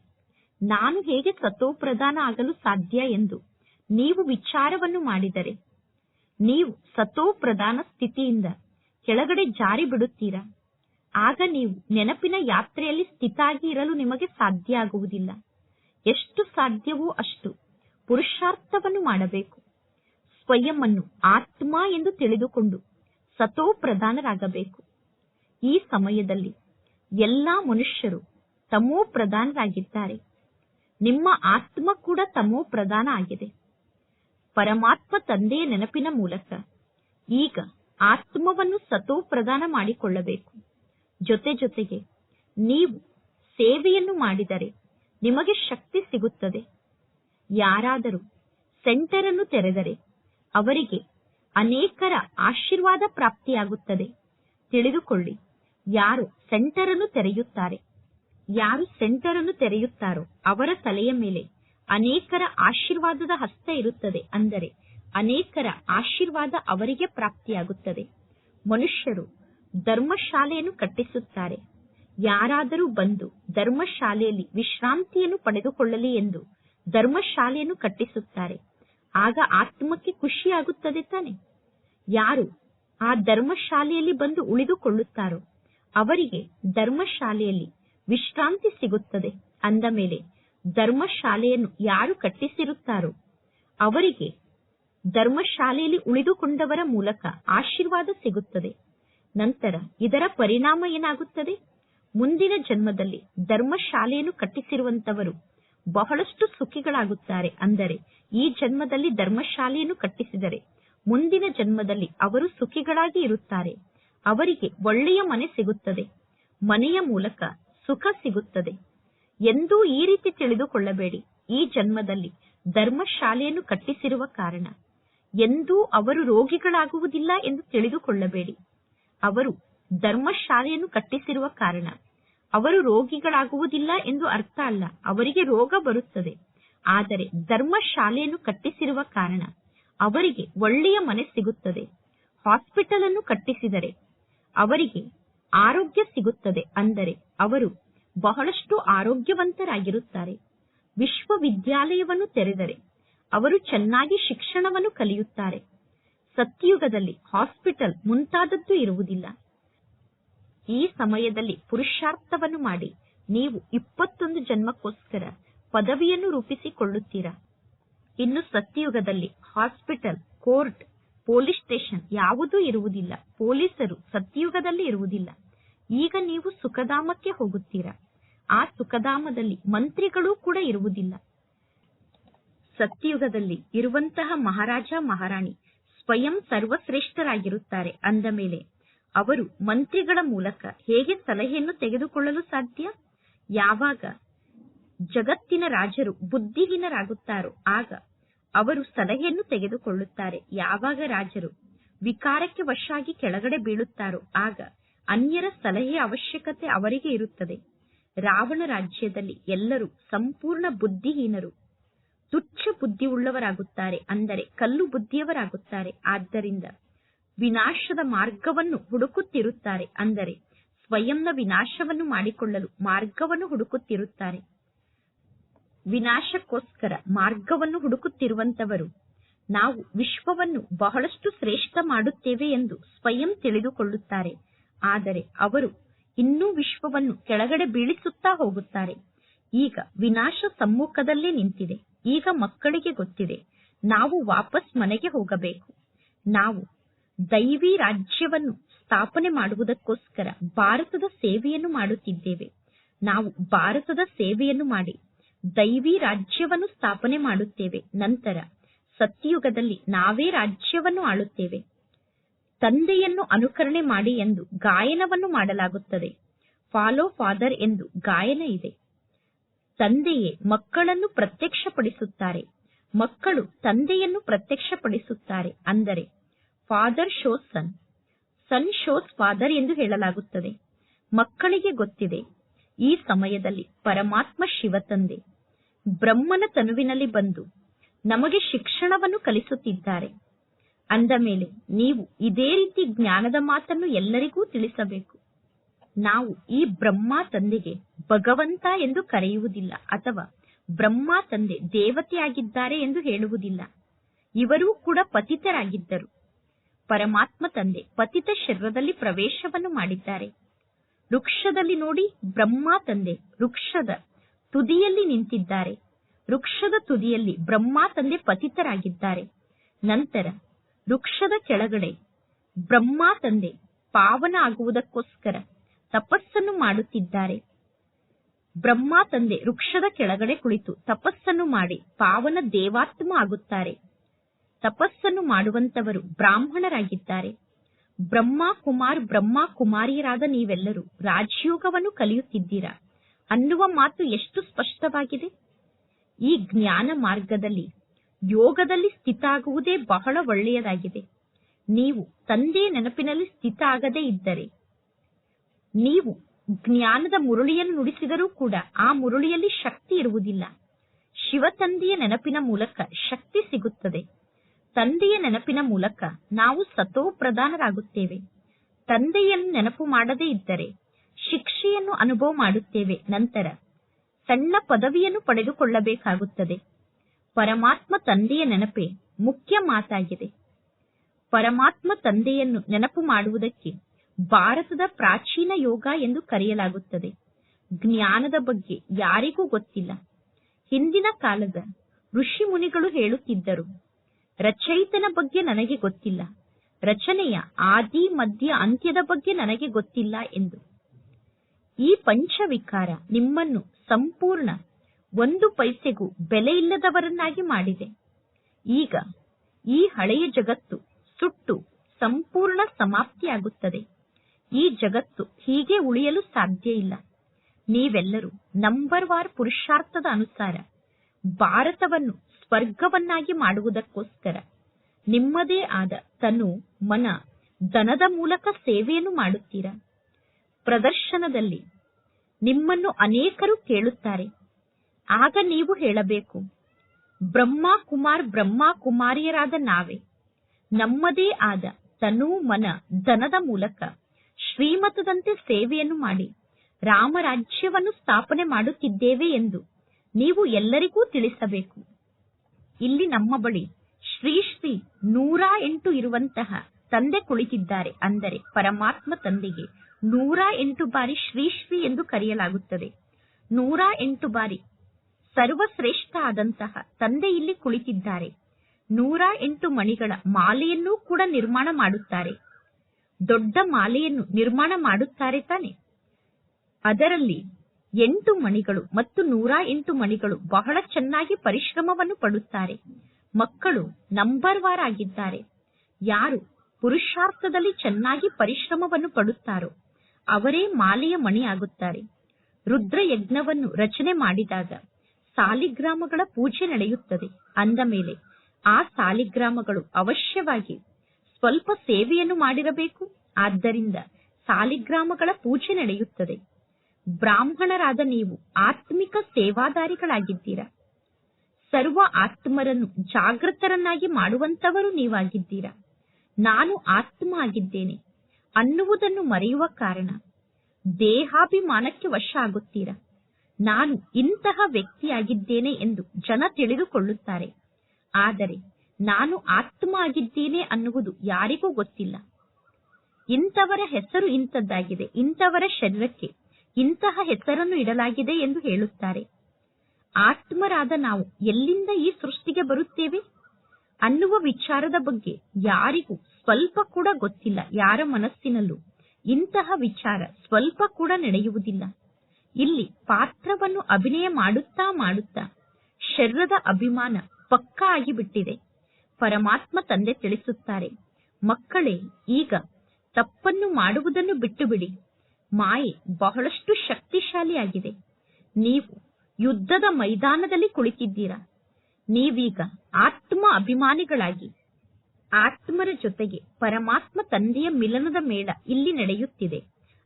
ನಾನು ಹೇಗೆ ಸತೋಪ್ರಧಾನ ಆಗಲು ಸಾಧ್ಯ ಎಂದು ನೀವು ವಿಚಾರವನ್ನು ಮಾಡಿದರೆ. ನೀವು ಸತೋಪ್ರಧಾನ ಸ್ಥಿತಿಯಿಂದ ಕೆಳಗಡೆ ಜಾರಿ ಬಿಡುತ್ತೀರಾ? ಆಗ ನೀವು ನೆನಪಿನ ಯಾತ್ರೆಯಲ್ಲಿ ಸ್ಥಿತಾಗಿ ಇರಲು ನಿಮಗೆ ಸಾಧ್ಯ ಆಗುವುದಿಲ್ಲ. ಎಷ್ಟು ಸಾಧ್ಯವೋ ಅಷ್ಟು ಪುರುಷಾರ್ಥವನ್ನು ಮಾಡಬೇಕು. ಸ್ವಯಂ ಅನ್ನು ಆತ್ಮ ಎಂದು ತಿಳಿದುಕೊಂಡು ಸತೋ ಪ್ರಧಾನರಾಗಬೇಕು. ಈ ಸಮಯದಲ್ಲಿ ಎಲ್ಲಾ ಮನುಷ್ಯರು ತಮೋ ಪ್ರಧಾನರಾಗಿದ್ದಾರೆ. ನಿಮ್ಮ ಆತ್ಮ ಕೂಡ ತಮೋ ಪ್ರಧಾನ ಆಗಿದೆ. ಪರಮಾತ್ಮ ತಂದೆಯ ನೆನಪಿನ ಮೂಲಕ ಈಗ ಆತ್ಮವನ್ನು ಸತೋ ಪ್ರದಾನ ಮಾಡಿಕೊಳ್ಳಬೇಕು. ಜೊತೆ ಜೊತೆಗೆ ನೀವು ಸೇವೆಯನ್ನು ಮಾಡಿದರೆ ನಿಮಗೆ ಶಕ್ತಿ ಸಿಗುತ್ತದೆ. ಯಾರಾದರೂ ಸೆಂಟರ್ ಅನ್ನು ತೆರೆದರೆ ಅವರಿಗೆ ಅನೇಕರ ಆಶೀರ್ವಾದ ಪ್ರಾಪ್ತಿಯಾಗುತ್ತದೆ. ತಿಳಿದುಕೊಳ್ಳಿ, ಯಾರು ಸೆಂಟರ್ ಅನ್ನು ತೆರೆಯುತ್ತಾರೆ? ಯಾರು ಸೆಂಟರ್ ಅನ್ನು ತೆರೆಯುತ್ತಾರೋ ಅವರ ತಲೆಯ ಮೇಲೆ ಅನೇಕರ ಆಶೀರ್ವಾದದ ಹಸ್ತ ಇರುತ್ತದೆ ಅಂದರೆ ಅನೇಕರ ಆಶೀರ್ವಾದ ಅವರಿಗೆ ಪ್ರಾಪ್ತಿಯಾಗುತ್ತದೆ. ಮನುಷ್ಯರು ಧರ್ಮಶಾಲೆಯನ್ನು ಕಟ್ಟಿಸುತ್ತಾರೆ. ಯಾರಾದರೂ ಬಂದು ಧರ್ಮಶಾಲೆಯಲ್ಲಿ ವಿಶ್ರಾಂತಿಯನ್ನು ಪಡೆದುಕೊಳ್ಳಲಿ ಎಂದು ಧರ್ಮಶಾಲೆಯನ್ನು ಕಟ್ಟಿಸುತ್ತಾರೆ. ಆಗ ಆತ್ಮಕ್ಕೆ ಖುಷಿಯಾಗುತ್ತದೆ ತಾನೆ. ಯಾರು ಆ ಧರ್ಮಶಾಲೆಯಲ್ಲಿ ಬಂದು ಉಳಿದುಕೊಳ್ಳುತ್ತಾರೋ ಅವರಿಗೆ ಧರ್ಮಶಾಲೆಯಲ್ಲಿ ವಿಶ್ರಾಂತಿ ಸಿಗುತ್ತದೆ. ಅಂದ ಮೇಲೆ ಧರ್ಮಶಾಲೆಯನ್ನು ಯಾರು ಕಟ್ಟಿಸಿರುತ್ತಾರೋ ಅವರಿಗೆ ಧರ್ಮಶಾಲೆಯಲ್ಲಿ ಉಳಿದುಕೊಂಡವರ ಮೂಲಕ ಆಶೀರ್ವಾದ ಸಿಗುತ್ತದೆ. ನಂತರ ಇದರ ಪರಿಣಾಮ ಏನಾಗುತ್ತದೆ? ಮುಂದಿನ ಜನ್ಮದಲ್ಲಿ ಧರ್ಮಶಾಲೆಯನ್ನು ಕಟ್ಟಿಸಿರುವಂತವರು ಬಹಳಷ್ಟು ಸುಖಿಗಳಾಗುತ್ತಾರೆ. ಅಂದರೆ ಈ ಜನ್ಮದಲ್ಲಿ ಧರ್ಮಶಾಲೆಯನ್ನು ಕಟ್ಟಿಸಿದರೆ ಮುಂದಿನ ಜನ್ಮದಲ್ಲಿ ಅವರು ಸುಖಿಗಳಾಗಿ ಇರುತ್ತಾರೆ. ಅವರಿಗೆ ಒಳ್ಳೆಯ ಮನೆ ಸಿಗುತ್ತದೆ. ಮನೆಯ ಮೂಲಕ ಸುಖ ಸಿಗುತ್ತದೆ. ಎಂದೂ ಈ ರೀತಿ ತಿಳಿದುಕೊಳ್ಳಬೇಡಿ. ಈ ಜನ್ಮದಲ್ಲಿ ಧರ್ಮಶಾಲೆಯನ್ನು ಕಟ್ಟಿಸಿರುವ ಕಾರಣ ಎಂದೂ ಅವರು ರೋಗಿಗಳಾಗುವುದಿಲ್ಲ ಎಂದು ತಿಳಿದುಕೊಳ್ಳಬೇಡಿ. ಅವರು ಧರ್ಮಶಾಲೆಯನ್ನು ಕಟ್ಟಿಸಿರುವ ಕಾರಣ ಅವರು ರೋಗಿಗಳಾಗುವುದಿಲ್ಲ ಎಂದು ಅರ್ಥ ಅಲ್ಲ. ಅವರಿಗೆ ರೋಗ ಬರುತ್ತದೆ. ಆದರೆ ಧರ್ಮಶಾಲೆಯನ್ನು ಕಟ್ಟಿಸಿರುವ ಕಾರಣ ಅವರಿಗೆ ಒಳ್ಳೆಯ ಮನೆ ಸಿಗುತ್ತದೆ. ಹಾಸ್ಪಿಟಲ್ ಅನ್ನು ಕಟ್ಟಿಸಿದರೆ ಅವರಿಗೆ ಆರೋಗ್ಯ ಸಿಗುತ್ತದೆ ಅಂದರೆ ಅವರು ಬಹಳಷ್ಟು ಆರೋಗ್ಯವಂತರಾಗಿರುತ್ತಾರೆ. ವಿಶ್ವವಿದ್ಯಾಲಯವನ್ನು ತೆರೆದರೆ ಅವರು ಚೆನ್ನಾಗಿ ಶಿಕ್ಷಣವನ್ನು ಕಲಿಯುತ್ತಾರೆ. ಸತ್ಯಯುಗದಲ್ಲಿ ಹಾಸ್ಪಿಟಲ್ ಮುಂತಾದದ್ದು ಇರುವುದಿಲ್ಲ. ಈ ಸಮಯದಲ್ಲಿ ಪುರುಷಾರ್ಥವನ್ನು ಮಾಡಿ ನೀವು ಇಪ್ಪತ್ತೊಂದು ಜನ್ಮಕ್ಕೋಸ್ಕರ ಪದವಿಯನ್ನು ರೂಪಿಸಿಕೊಳ್ಳುತ್ತೀರಾ? ಇನ್ನು ಸತ್ಯಯುಗದಲ್ಲಿ ಹಾಸ್ಪಿಟಲ್, ಕೋರ್ಟ್, ಪೊಲೀಸ್ ಸ್ಟೇಷನ್ ಯಾವುದೂ ಇರುವುದಿಲ್ಲ. ಪೊಲೀಸರು ಸತ್ಯಯುಗದಲ್ಲಿ ಇರುವುದಿಲ್ಲ. ಈಗ ನೀವು ಸುಖಧಾಮಕ್ಕೆ ಹೋಗುತ್ತೀರಾ? ಆ ಸುಖಧಾಮದಲ್ಲಿ ಮಂತ್ರಿಗಳೂ ಕೂಡ ಇರುವುದಿಲ್ಲ. ಸತ್ಯಯುಗದಲ್ಲಿ ಇರುವಂತಹ ಮಹಾರಾಜ, ಮಹಾರಾಣಿ ಸ್ವಯಂ ಸರ್ವಶ್ರೇಷ್ಠರಾಗಿರುತ್ತಾರೆ ಅಂದ ಮೇಲೆ ಅವರು ಮಂತ್ರಿಗಳ ಮೂಲಕ ಹೇಗೆ ಸಲಹೆಯನ್ನು ತೆಗೆದುಕೊಳ್ಳಲು ಸಾಧ್ಯ? ಯಾವಾಗ ಜಗತ್ತಿನ ರಾಜರು ಬುದ್ಧಿಹೀನರಾಗುತ್ತಾರೋ ಆಗ ಅವರು ಸಲಹೆಯನ್ನು ತೆಗೆದುಕೊಳ್ಳುತ್ತಾರೆ. ಯಾವಾಗ ರಾಜರು ವಿಕಾರಕ್ಕೆ ವಶಾಗಿ ಕೆಳಗಡೆ ಬೀಳುತ್ತಾರೋ ಆಗ ಅನ್ಯರ ಸಲಹೆಯ ಅವಶ್ಯಕತೆ ಅವರಿಗೆ ಇರುತ್ತದೆ. ರಾವಣ ರಾಜ್ಯದಲ್ಲಿ ಎಲ್ಲರೂ ಸಂಪೂರ್ಣ ಬುದ್ಧಿಹೀನರು. ತುಚ್ಛ ಬುದ್ಧಿಯುಳ್ಳವರಾಗುತ್ತಾರೆ ಅಂದರೆ ಕಲ್ಲು ಬುದ್ಧಿಯವರಾಗುತ್ತಾರೆ. ಆದ್ದರಿಂದ ವಿನಾಶದ ಮಾರ್ಗವನ್ನು ಹುಡುಕುತ್ತಿರುತ್ತಾರೆ. ಅಂದರೆ ಸ್ವಯಂನ ವಿನಾಶವನ್ನು ಮಾಡಿಕೊಳ್ಳಲು ಮಾರ್ಗವನ್ನು ಹುಡುಕುತ್ತಿರುತ್ತಾರೆ. ವಿನಾಶಕ್ಕೋಸ್ಕರ ಮಾರ್ಗವನ್ನು ಹುಡುಕುತ್ತಿರುವಂತವರು ನಾವು ವಿಶ್ವವನ್ನು ಬಹಳಷ್ಟು ಶ್ರೇಷ್ಠ ಮಾಡುತ್ತೇವೆ ಎಂದು ಸ್ವಯಂ ತಿಳಿದುಕೊಳ್ಳುತ್ತಾರೆ. ಆದರೆ ಅವರು ಇನ್ನೂ ವಿಶ್ವವನ್ನು ಕೆಳಗಡೆ ಬೀಳಿಸುತ್ತಾ ಹೋಗುತ್ತಾರೆ. ಈಗ ವಿನಾಶ ಸಮ್ಮುಖದಲ್ಲಿ ನಿಂತಿದೆ. ಈಗ ಮಕ್ಕಳಿಗೆ ಗೊತ್ತಿದೆ. ನಾವು ವಾಪಸ್ ಮನೆಗೆ ಹೋಗಬೇಕು. ನಾವು ದೈವಿ ರಾಜ್ಯವನ್ನು ಸ್ಥಾಪನೆ ಮಾಡುವುದಕ್ಕೋಸ್ಕರ ಭಾರತದ ಸೇವೆಯನ್ನು ಮಾಡುತ್ತಿದ್ದೇವೆ. ನಾವು ಭಾರತದ ಸೇವೆಯನ್ನು ಮಾಡಿ ದೈವಿ ರಾಜ್ಯವನ್ನು ಸ್ಥಾಪನೆ ಮಾಡುತ್ತೇವೆ. ನಂತರ ಸತ್ಯಯುಗದಲ್ಲಿ ನಾವೇ ರಾಜ್ಯವನ್ನು ಆಳುತ್ತೇವೆ. ತಂದೆಯನ್ನು ಅನುಕರಣೆ ಮಾಡಿ ಎಂದು ಗಾಯನವನ್ನು ಮಾಡಲಾಗುತ್ತದೆ. ಫಾಲೋ ಫಾದರ್ ಎಂದು ಗಾಯನ ಇದೆ. ತಂದೆಯೇ ಮಕ್ಕಳನ್ನು ಪ್ರತ್ಯಕ್ಷಪಡಿಸುತ್ತಾರೆ. ಮಕ್ಕಳು ತಂದೆಯನ್ನು ಪ್ರತ್ಯಕ್ಷಪಡಿಸುತ್ತಾರೆ. ಅಂದರೆ father shows son son shows father ಎಂದು ಹೇಳಲಾಗುತ್ತದೆ. ಮಕ್ಕಳಿಗೆ ಗೊತ್ತಿದೆ. ಈ ಸಮಯದಲ್ಲಿ ಪರಮಾತ್ಮ ಶಿವ ತಂದೆ. ಬ್ರಹ್ಮನ ತನುವಿನಲ್ಲಿ ಬಂದು ನಮಗೆ ಶಿಕ್ಷಣವನ್ನು ಕಲಿಸುತ್ತಿದ್ದಾರೆ. ಅಂದ ಮೇಲೆ ನೀವು ಇದೇ ರೀತಿ ಜ್ಞಾನದ ಮಾತನ್ನು ಎಲ್ಲರಿಗೂ ತಿಳಿಸಬೇಕು. ನಾವು ಈ ಬ್ರಹ್ಮ ತಂದೆಗೆ ಭಗವಂತ ಎಂದು ಕರೆಯುವುದಿಲ್ಲ ಅಥವಾ ಬ್ರಹ್ಮ ತಂದೆ ದೇವತೆಯಾಗಿದ್ದಾರೆ ಎಂದು ಹೇಳುವುದಿಲ್ಲ. ಇವರೂ ಕೂಡ ಪತಿತರಾಗಿದ್ದರು. ಪರಮಾತ್ಮ ತಂದೆ ಪತಿತ ಶರೀರದಲ್ಲಿ ಪ್ರವೇಶವನ್ನು ಮಾಡಿದ್ದಾರೆ. ವೃಕ್ಷದಲ್ಲಿ ನೋಡಿ ಬ್ರಹ್ಮ ತಂದೆ ವೃಕ್ಷದ ತುದಿಯಲ್ಲಿ ನಿಂತಿದ್ದಾರೆ. ವೃಕ್ಷದ ತುದಿಯಲ್ಲಿ ಬ್ರಹ್ಮ ತಂದೆ ಪತಿತರಾಗಿದ್ದಾರೆ. ನಂತರ ವೃಕ್ಷದ ಕೆಳಗಡೆ ಬ್ರಹ್ಮ ತಂದೆ ಪಾವನ ಆಗುವುದಕ್ಕೋಸ್ಕರ ತಪಸ್ಸನ್ನು ಮಾಡುತ್ತಿದ್ದಾರೆ. ಬ್ರಹ್ಮ ತಂದೆ ವೃಕ್ಷದ ಕೆಳಗಡೆ ಕುಳಿತು ತಪಸ್ಸನ್ನು ಮಾಡಿ ಪಾವನ ದೇವಾತ್ಮ ಆಗುತ್ತಾರೆ. ತಪಸ್ಸನ್ನು ಮಾಡುವಂತವರು ಬ್ರಾಹ್ಮಣರಾಗಿದ್ದಾರೆ. ಬ್ರಹ್ಮ ಕುಮಾರ್ ಬ್ರಹ್ಮ ಕುಮಾರಿಯರಾದ ನೀವೆಲ್ಲರೂ ರಾಜಯೋಗವನ್ನು ಕಲಿಯುತ್ತಿದ್ದೀರಾ? ಅನ್ನುವ ಮಾತು ಎಷ್ಟು ಸ್ಪಷ್ಟವಾಗಿದೆ? ಈ ಜ್ಞಾನ ಮಾರ್ಗದಲ್ಲಿ, ಯೋಗದಲ್ಲಿ ಸ್ಥಿತ ಆಗುವುದೇ ಬಹಳ ಒಳ್ಳೆಯದಾಗಿದೆ. ನೀವು ತಂದೆ ನೆನಪಿನಲ್ಲಿ ಸ್ಥಿತ ಆಗದೇ ಇದ್ದರೆ, ನೀವು ಜ್ಞಾನದ ಮುರುಳಿಯನ್ನು ನುಡಿಸಿದರೂ ಕೂಡ ಆ ಮುರುಳಿಯಲ್ಲಿ ಶಕ್ತಿ ಇರುವುದಿಲ್ಲ. ಶಿವ ತಂದೆಯ ನೆನಪಿನ ಮೂಲಕ ಶಕ್ತಿ ಸಿಗುತ್ತದೆ. ತಂದೆಯ ನೆನಪಿನ ಮೂಲಕ ನಾವು ಸತೋ ಪ್ರಧಾನರಾಗುತ್ತೇವೆ ತಂದೆಯನ್ನು ನೆನಪು ಮಾಡದೇ ಇದ್ದರೆ ಶಿಕ್ಷೆಯನ್ನು ಅನುಭವ ಮಾಡುತ್ತೇವೆ ನಂತರ ಸಣ್ಣ ಪದವಿಯನ್ನು ಪಡೆದುಕೊಳ್ಳಬೇಕಾಗುತ್ತದೆ. ಪರಮಾತ್ಮ ತಂದೆಯ ನೆನಪೇ ಮುಖ್ಯ ಮಾತಾಗಿದೆ. ಪರಮಾತ್ಮ ತಂದೆಯನ್ನು ನೆನಪು ಮಾಡುವುದಕ್ಕೆ ಭಾರತದ ಪ್ರಾಚೀನ ಯೋಗ ಎಂದು ಕರೆಯಲಾಗುತ್ತದೆ. ಜ್ಞಾನದ ಬಗ್ಗೆ ಯಾರಿಗೂ ಗೊತ್ತಿಲ್ಲ. ಹಿಂದಿನ ಕಾಲದ ಋಷಿ ಮುನಿಗಳು ಹೇಳುತ್ತಿದ್ದರು ರಚಯಿತನ ಬಗ್ಗೆ ನನಗೆ ಗೊತ್ತಿಲ್ಲ. ರಚನೆಯ ಆದಿ, ಮಧ್ಯ, ಅಂತ್ಯದ ಬಗ್ಗೆ ನನಗೆ ಗೊತ್ತಿಲ್ಲ ಎಂದು. ಈ ಪಂಚವಿಕಾರ ನಿಮ್ಮನ್ನು ಸಂಪೂರ್ಣ ಒಂದು ಪೈಸೆಗೂ ಬೆಲೆ ಇಲ್ಲದವರನ್ನಾಗಿ ಮಾಡಿದೆ. ಈಗ ಈ ಹಳೆಯ ಜಗತ್ತು ಸುಟ್ಟು ಸಂಪೂರ್ಣ ಸಮಾಪ್ತಿಯಾಗುತ್ತದೆ. ಈ ಜಗತ್ತು ಹೀಗೆ ಉಳಿಯಲು ಸಾಧ್ಯ ಇಲ್ಲ. ನೀವೆಲ್ಲರೂ ನಂಬರ್ ವಾರ್ ಪುರುಷಾರ್ಥದ ಅನುಸಾರ ಭಾರತವನ್ನು ಸ್ವರ್ಗವನ್ನಾಗಿ ಮಾಡುವುದಕ್ಕೋಸ್ಕರ. ನಿಮ್ಮದೇ ಆದ ತನು, ಮನ, ಧನದ ಮೂಲಕ ಸೇವೆಯನ್ನು ಮಾಡುತ್ತೀರ? ಪ್ರದರ್ಶನದಲ್ಲಿ ನಿಮ್ಮನ್ನು ಅನೇಕರು ಕೇಳುತ್ತಾರೆ. ಆಗ ನೀವು ಹೇಳಬೇಕು, ಬ್ರಹ್ಮ ಕುಮಾರ್ ಬ್ರಹ್ಮ ಕುಮಾರಿಯರಾದ ನಾವೇ. ನಮ್ಮದೇ ಆದ ತನು, ಮನ, ಧನದ ಮೂಲಕ ಶ್ರೀಮತದಂತೆ ಸೇವೆಯನ್ನು ಮಾಡಿ, ರಾಮರಾಜ್ಯವನ್ನು ಸ್ಥಾಪನೆ ಮಾಡುತ್ತಿದ್ದೇವೆ ಎಂದು ನೀವು ಎಲ್ಲರಿಗೂ ತಿಳಿಸಬೇಕು. ಇಲ್ಲಿ ನಮ್ಮ ಬಳಿ ಶ್ರೀ ನೂರ ಎಂಟು ಇರುವಂತಹ ತಂದೆ ಕುಳಿತಿದ್ದಾರೆ. ಅಂದರೆ ಪರಮಾತ್ಮ ತಂದೆಗೆ ನೂರ ಎಂಟು ಬಾರಿ ಶ್ರೀ ಎಂದು ಕರೆಯಲಾಗುತ್ತದೆ. ನೂರ ಎಂಟು ಬಾರಿ ಸರ್ವಶ್ರೇಷ್ಠ ಆದಂತಹ ತಂದೆ ಇಲ್ಲಿ ಕುಳಿತಿದ್ದಾರೆ. ನೂರ ಎಂಟು ಮಣಿಗಳ ಮಾಲೆಯನ್ನೂ ಕೂಡ ನಿರ್ಮಾಣ ಮಾಡುತ್ತಾರೆ. ದೊಡ್ಡ ಮಾಲೆಯನ್ನು ನಿರ್ಮಾಣ ಮಾಡುತ್ತಾರೆ ತಾನೆ. ಅದರಲ್ಲಿ ಎಂಟು ಮಣಿಗಳು ಮತ್ತು ನೂರ ಎಂಟು ಮಣಿಗಳು ಬಹಳ ಚೆನ್ನಾಗಿ ಪರಿಶ್ರಮವನ್ನು ಪಡುತ್ತಾರೆ. ಮಕ್ಕಳು ನಂಬರ್ ವಾರ್ ಆಗಿದ್ದಾರೆ. ಯಾರು ಪುರುಷಾರ್ಥದಲ್ಲಿ ಚೆನ್ನಾಗಿ ಪರಿಶ್ರಮವನ್ನು ಪಡುತ್ತಾರೋ ಅವರೇ ಮಾಲೆಯ ರುದ್ರ ಯಜ್ಞವನ್ನು ರಚನೆ ಮಾಡಿದಾಗ ಸಾಲಿಗ್ರಾಮಗಳ ಪೂಜೆ ನಡೆಯುತ್ತದೆ. ಅಂದ ಮೇಲೆ ಆ ಸಾಲಿಗ್ರಾಮಗಳು ಅವಶ್ಯವಾಗಿ ಸ್ವಲ್ಪ ಸೇವೆಯನ್ನು ಮಾಡಿರಬೇಕು. ಆದ್ದರಿಂದ ಸಾಲಿಗ್ರಾಮಗಳ ಪೂಜೆ ನಡೆಯುತ್ತದೆ. ಬ್ರಾಹ್ಮಣರಾದ ನೀವು ಆತ್ಮಿಕ ಸೇವಾದಾರಿಗಳಾಗಿದ್ದೀರಾ. ಸರ್ವ ಆತ್ಮರನ್ನು ಜಾಗೃತರನ್ನಾಗಿ ಮಾಡುವಂತವರು ನೀವಾಗಿದ್ದೀರಾ. ನಾನು ಆತ್ಮ ಆಗಿದ್ದೇನೆ ಅನ್ನುವುದನ್ನು ಮರೆಯುವ ಕಾರಣ ದೇಹಾಭಿಮಾನಕ್ಕೆ ವಶ ಆಗುತ್ತೀರಾ ನಾನು ಇಂತಹ ವ್ಯಕ್ತಿಯಾಗಿದ್ದೇನೆ ಎಂದು ಜನ ತಿಳಿದುಕೊಳ್ಳುತ್ತಾರೆ. ಆದರೆ ನಾನು ಆತ್ಮ ಆಗಿದ್ದೇನೆ ಅನ್ನುವುದು ಯಾರಿಗೂ ಗೊತ್ತಿಲ್ಲ. ಇಂಥವರ ಹೆಸರು ಇಂಥದ್ದಾಗಿದೆ, ಇಂಥವರ ಶರೀರಕ್ಕೆ ಇಂತಹ ಹೆಸರನ್ನು ಇಡಲಾಗಿದೆ ಎಂದು ಹೇಳುತ್ತಾರೆ. ಆತ್ಮರಾದ ನಾವು ಎಲ್ಲಿಂದ ಈ ಸೃಷ್ಟಿಗೆ ಬರುತ್ತೇವೆ? ಅನ್ನುವ ವಿಚಾರದ ಬಗ್ಗೆ ಯಾರಿಗೂ ಸ್ವಲ್ಪ ಕೂಡ ಗೊತ್ತಿಲ್ಲ, ಯಾರ ಮನಸ್ಸಿನಲ್ಲೂ. ಇಂತಹ ವಿಚಾರ ಸ್ವಲ್ಪ ಕೂಡ ನಡೆಯುವುದಿಲ್ಲ. ಇಲ್ಲಿ ಪಾತ್ರವನ್ನು ಅಭಿನಯ ಮಾಡುತ್ತಾ ಮಾಡುತ್ತಾ ಶರೀರದ ಅಭಿಮಾನ ಪಕ್ಕಾ ಆಗಿಬಿಟ್ಟಿದೆ. ಪರಮಾತ್ಮ ತಂದೆ ತಿಳಿಸುತ್ತಾರೆ, ಮಕ್ಕಳೇ, ಈಗ ತಪ್ಪನ್ನು ಮಾಡುವುದನ್ನು ಬಿಟ್ಟು ಬಿಡಿ ಮಾಯೆ ಬಹಳಷ್ಟು ಶಕ್ತಿಶಾಲಿಯಾಗಿದೆ. ನೀವು ಯುದ್ಧದ ಮೈದಾನದಲ್ಲಿ ಕುಳಿತಿದ್ದೀರಾ. ನೀವೀಗ ಆತ್ಮ ಅಭಿಮಾನಿಗಳಾಗಿ. ಆತ್ಮರ ಜೊತೆಗೆ ಪರಮಾತ್ಮ ತಂದೆಯ ಮಿಲನದ ಮೇಳ ಇಲ್ಲಿ ನಡೆಯುತ್ತಿದೆ.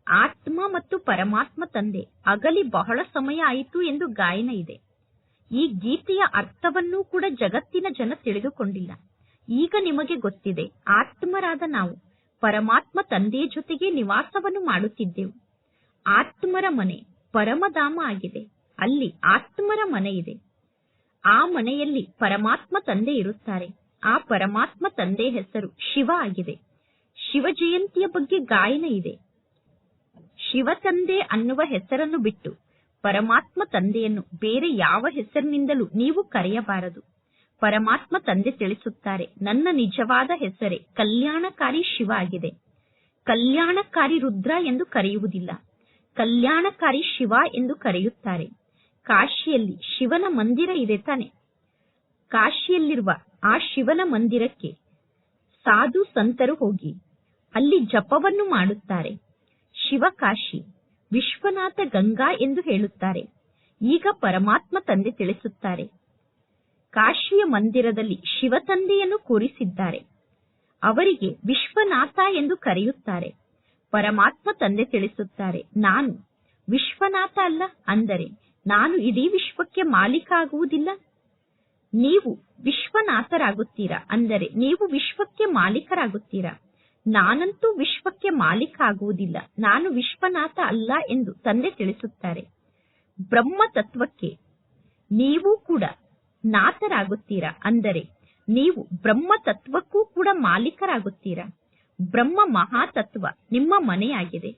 ಆತ್ಮ ಮತ್ತು ಪರಮಾತ್ಮ ತಂದೆ ಅಗಲಿ ಬಹಳ ಸಮಯ ಆಯಿತು ಎಂದು ಗಾಯನ ಇದೆ. ಈ ಗೀತೆಯ ಅರ್ಥವನ್ನೂ ಕೂಡ ಜಗತ್ತಿನ ಜನ ತಿಳಿದುಕೊಂಡಿಲ್ಲ. ಈಗ ನಿಮಗೆ ಗೊತ್ತಿದೆ, ಆತ್ಮರಾದ ನಾವು ಪರಮಾತ್ಮ ತಂದೆಯ ಜೊತೆಗೆ ನಿವಾಸವನ್ನು ಮಾಡುತ್ತಿದ್ದೆವು. ಆತ್ಮರ ಮನೆ ಪರಮಧಾಮ ಆಗಿದೆ. ಅಲ್ಲಿ ಆತ್ಮರ ಮನೆ ಇದೆ. ಆ ಮನೆಯಲ್ಲಿ ಪರಮಾತ್ಮ ತಂದೆ ಇರುತ್ತಾರೆ. ಆ ಪರಮಾತ್ಮ ತಂದೆ ಹೆಸರು ಶಿವ ಆಗಿದೆ. ಶಿವ ಜಯಂತಿಯ ಬಗ್ಗೆ ಗಾಯನ ಇದೆ. ಶಿವ ತಂದೆ ಅನ್ನುವ ಹೆಸರನ್ನು ಬಿಟ್ಟು ಪರಮಾತ್ಮ ತಂದೆಯನ್ನು ಬೇರೆ ಯಾವ ಹೆಸರಿನಿಂದಲೂ ನೀವು ಕರೆಯಬಾರದು. ಪರಮಾತ್ಮ ತಂದೆ ತಿಳಿಸುತ್ತಾರೆ. ನನ್ನ ನಿಜವಾದ ಹೆಸರೇ ಕಲ್ಯಾಣಕಾರಿ ಶಿವ ಆಗಿದೆ. ಕಲ್ಯಾಣಕಾರಿ ರುದ್ರ ಎಂದು ಕರೆಯುವುದಿಲ್ಲ. ಕಲ್ಯಾಣಕಾರಿ ಶಿವ ಎಂದು ಕರೆಯುತ್ತಾರೆ. ಕಾಶಿಯಲ್ಲಿ ಶಿವನ ಮಂದಿರ ಇದೆ ತಾನೆ. ಕಾಶಿಯಲ್ಲಿರುವ ಆ ಶಿವನ ಮಂದಿರಕ್ಕೆ ಸಾಧು ಸಂತರು ಹೋಗಿ ಅಲ್ಲಿ ಜಪವನ್ನು ಮಾಡುತ್ತಾರೆ. ಶಿವಕಾಶಿ ವಿಶ್ವನಾಥ ಗಂಗಾ ಎಂದು ಹೇಳುತ್ತಾರೆ. ಈಗ ಪರಮಾತ್ಮ ತಂದೆ ತಿಳಿಸುತ್ತಾರೆ. ಕಾಶಿಯ ಮಂದಿರದಲ್ಲಿ ಶಿವ ತಂದೆಯನ್ನು ಕೂರಿಸಿದ್ದಾರೆ. ಅವರಿಗೆ ವಿಶ್ವನಾಥ ಎಂದು ಕರೆಯುತ್ತಾರೆ. ಪರಮಾತ್ಮ ತಂದೆ ತಿಳಿಸುತ್ತಾರೆ, ನಾನು ವಿಶ್ವನಾಥ ಅಲ್ಲ ಅಂದರೆ ನಾನು ಇಡೀ ವಿಶ್ವಕ್ಕೆ ಮಾಲೀಕ ಆಗುವುದಿಲ್ಲ ನೀವು ವಿಶ್ವನಾಥರಾಗುತ್ತೀರಾ ಅಂದರೆ ನೀವು ವಿಶ್ವಕ್ಕೆ ಮಾಲೀಕರಾಗುತ್ತೀರಾ? ನಾನಂತೂ ವಿಶ್ವಕ್ಕೆ ಮಾಲೀಕ ಆಗುವುದಿಲ್ಲ ನಾನು ವಿಶ್ವನಾಥ ಅಲ್ಲ ಎಂದು ತಂದೆ ತಿಳಿಸುತ್ತಾರೆ. ಬ್ರಹ್ಮ ತತ್ವಕ್ಕೆ ನೀವು ಕೂಡ ನಾಥರಾಗುತ್ತೀರಾ ಅಂದರೆ ನೀವು ಬ್ರಹ್ಮ ತತ್ವಕ್ಕೂ ಕೂಡ ಮಾಲೀಕರಾಗುತ್ತೀರಾ? ಬ್ರಹ್ಮ ಮಹಾತತ್ವ ನಿಮ್ಮ ಮನೆಯಾಗಿದೆ.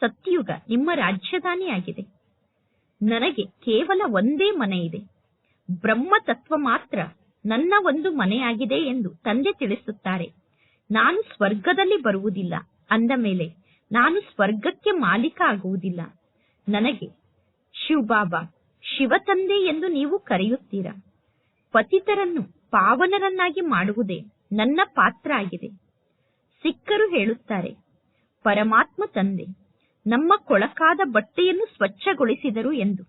ಸತ್ಯುಗ ನಿಮ್ಮ ರಾಜ್ಯಧಾನಿಯಾಗಿದೆ. ನನಗೆ ಕೇವಲ ಒಂದೇ ಮನೆ ಇದೆ ಬ್ರಹ್ಮ ತತ್ವ ಮಾತ್ರ ನನ್ನ ಒಂದು ಮನೆಯಾಗಿದೆ ಎಂದು ತಂದೆ ತಿಳಿಸುತ್ತಾರೆ. ನಾನು ಸ್ವರ್ಗದಲ್ಲಿ ಬರುವುದಿಲ್ಲ. ಅಂದ ಮೇಲೆ ನಾನು ಸ್ವರ್ಗಕ್ಕೆ ಮಾಲೀಕ ಆಗುವುದಿಲ್ಲ. ನನಗೆ ಶಿವಬಾಬಾ, ಶಿವತಂದೆ ಎಂದು ನೀವು ಕರೆಯುತ್ತೀರಾ? ಪತಿತರನ್ನು ಪಾವನರನ್ನಾಗಿ ಮಾಡುವುದೇ ನನ್ನ ಪಾತ್ರ ಆಗಿದೆ ಸಿಕ್ಕರು ಹೇಳುತ್ತಾರೆ, ಪರಮಾತ್ಮ ತಂದೆ, ನಮ್ಮ ಕೊಳಕಾದ ಬಟ್ಟೆಯನ್ನು ಸ್ವಚ್ಛಗೊಳಿಸಿದರು ಎಂದು.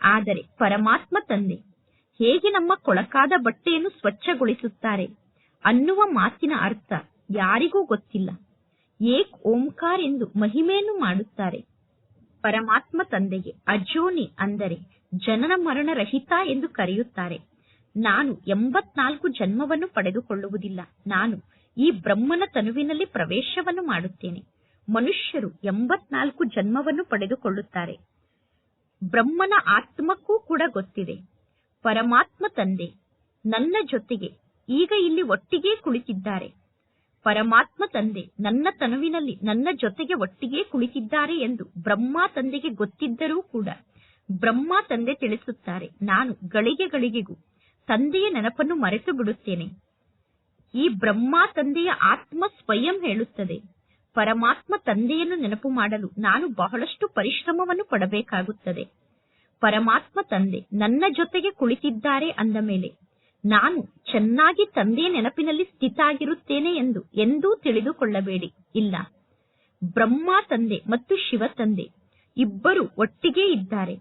ಆದರೆ ಪರಮಾತ್ಮ ತಂದೆ, ಹೇಗೆ ನಮ್ಮ ಕೊಳಕಾದ ಬಟ್ಟೆಯನ್ನು ಸ್ವಚ್ಛಗೊಳಿಸುತ್ತಾರೆ ಅನ್ನುವ ಮಾತಿನ ಅರ್ಥ ಯಾರಿಗೂ ಗೊತ್ತಿಲ್ಲ. ಏಕ್ ಓಂಕಾರ್ ಎಂದು ಮಹಿಮೆಯನ್ನು ಮಾಡುತ್ತಾರೆ. ಪರಮಾತ್ಮ ತಂದೆಗೆ ಅಜೋನಿ ಅಂದರೆ ಜನನ ಮರಣ ರಹಿತ ಎಂದು ಕರೆಯುತ್ತಾರೆ. ನಾನು ಎಂಬತ್ನಾಲ್ಕು ಜನ್ಮವನ್ನು ಪಡೆದುಕೊಳ್ಳುವುದಿಲ್ಲ. ನಾನು ಈ ಬ್ರಹ್ಮನ ತನುವಿನಲ್ಲಿ ಪ್ರವೇಶವನ್ನು ಮಾಡುತ್ತೇನೆ. ಮನುಷ್ಯರು ಎಂಬತ್ನಾಲ್ಕು ಜನ್ಮವನ್ನು ಪಡೆದುಕೊಳ್ಳುತ್ತಾರೆ. ಬ್ರಹ್ಮನ ಆತ್ಮಕ್ಕೂ ಕೂಡ ಗೊತ್ತಿದೆ. ಪರಮಾತ್ಮ ತಂದೆ, ನನ್ನ ಜೊತೆಗೆ ಈಗ ಇಲ್ಲಿ ಒಟ್ಟಿಗೆ ಕುಳಿತಿದ್ದಾರೆ. ಪರಮಾತ್ಮ ತಂದೆ, ನನ್ನ ತನುವಿನಲ್ಲಿ ನನ್ನ ಜೊತೆಗೆ ಒಟ್ಟಿಗೆ ಕುಳಿತಿದ್ದಾರೆ ಎಂದು ಬ್ರಹ್ಮ ತಂದೆಗೆ ಗೊತ್ತಿದ್ದರೂ ಕೂಡ ಬ್ರಹ್ಮ ತಂದೆ ತಿಳಿಸುತ್ತಾರೆ. ನಾನು ಗಳಿಗೆ ಗಳಿಗೆಗೂ ತಂದೆಯ ನೆನಪನ್ನು ಮರೆತು ಬಿಡುತ್ತೇನೆ ಈ ಬ್ರಹ್ಮ ತಂದೆಯ ಆತ್ಮ ಸ್ವಯಂ ಹೇಳುತ್ತದೆ. ಪರಮಾತ್ಮ ತಂದೆಯನ್ನು ನೆನಪು ಮಾಡಲು ನಾನು ಬಹಳಷ್ಟು ಪರಿಶ್ರಮವನ್ನು ಪಡಬೇಕಾಗುತ್ತದೆ. ಪರಮಾತ್ಮ ತಂದೆ ನನ್ನ ಜೊತೆಗೆ ಕುಳಿತಿದ್ದಾರೆ ಅಂದ ಮೇಲೆ, ನಾನು ಚೆನ್ನಾಗಿ ತಂದೆಯ ನೆನಪಿನಲ್ಲಿ ಸ್ಥಿತ ಆಗಿರುತ್ತೇನೆ ಎಂದು ಎಂದೂ ತಿಳಿದುಕೊಳ್ಳಬೇಡಿ. ಇಲ್ಲ. ಬ್ರಹ್ಮ ತಂದೆ ಮತ್ತು ಶಿವ ತಂದೆ ಇಬ್ಬರು ಒಟ್ಟಿಗೆ ಇದ್ದಾರೆ.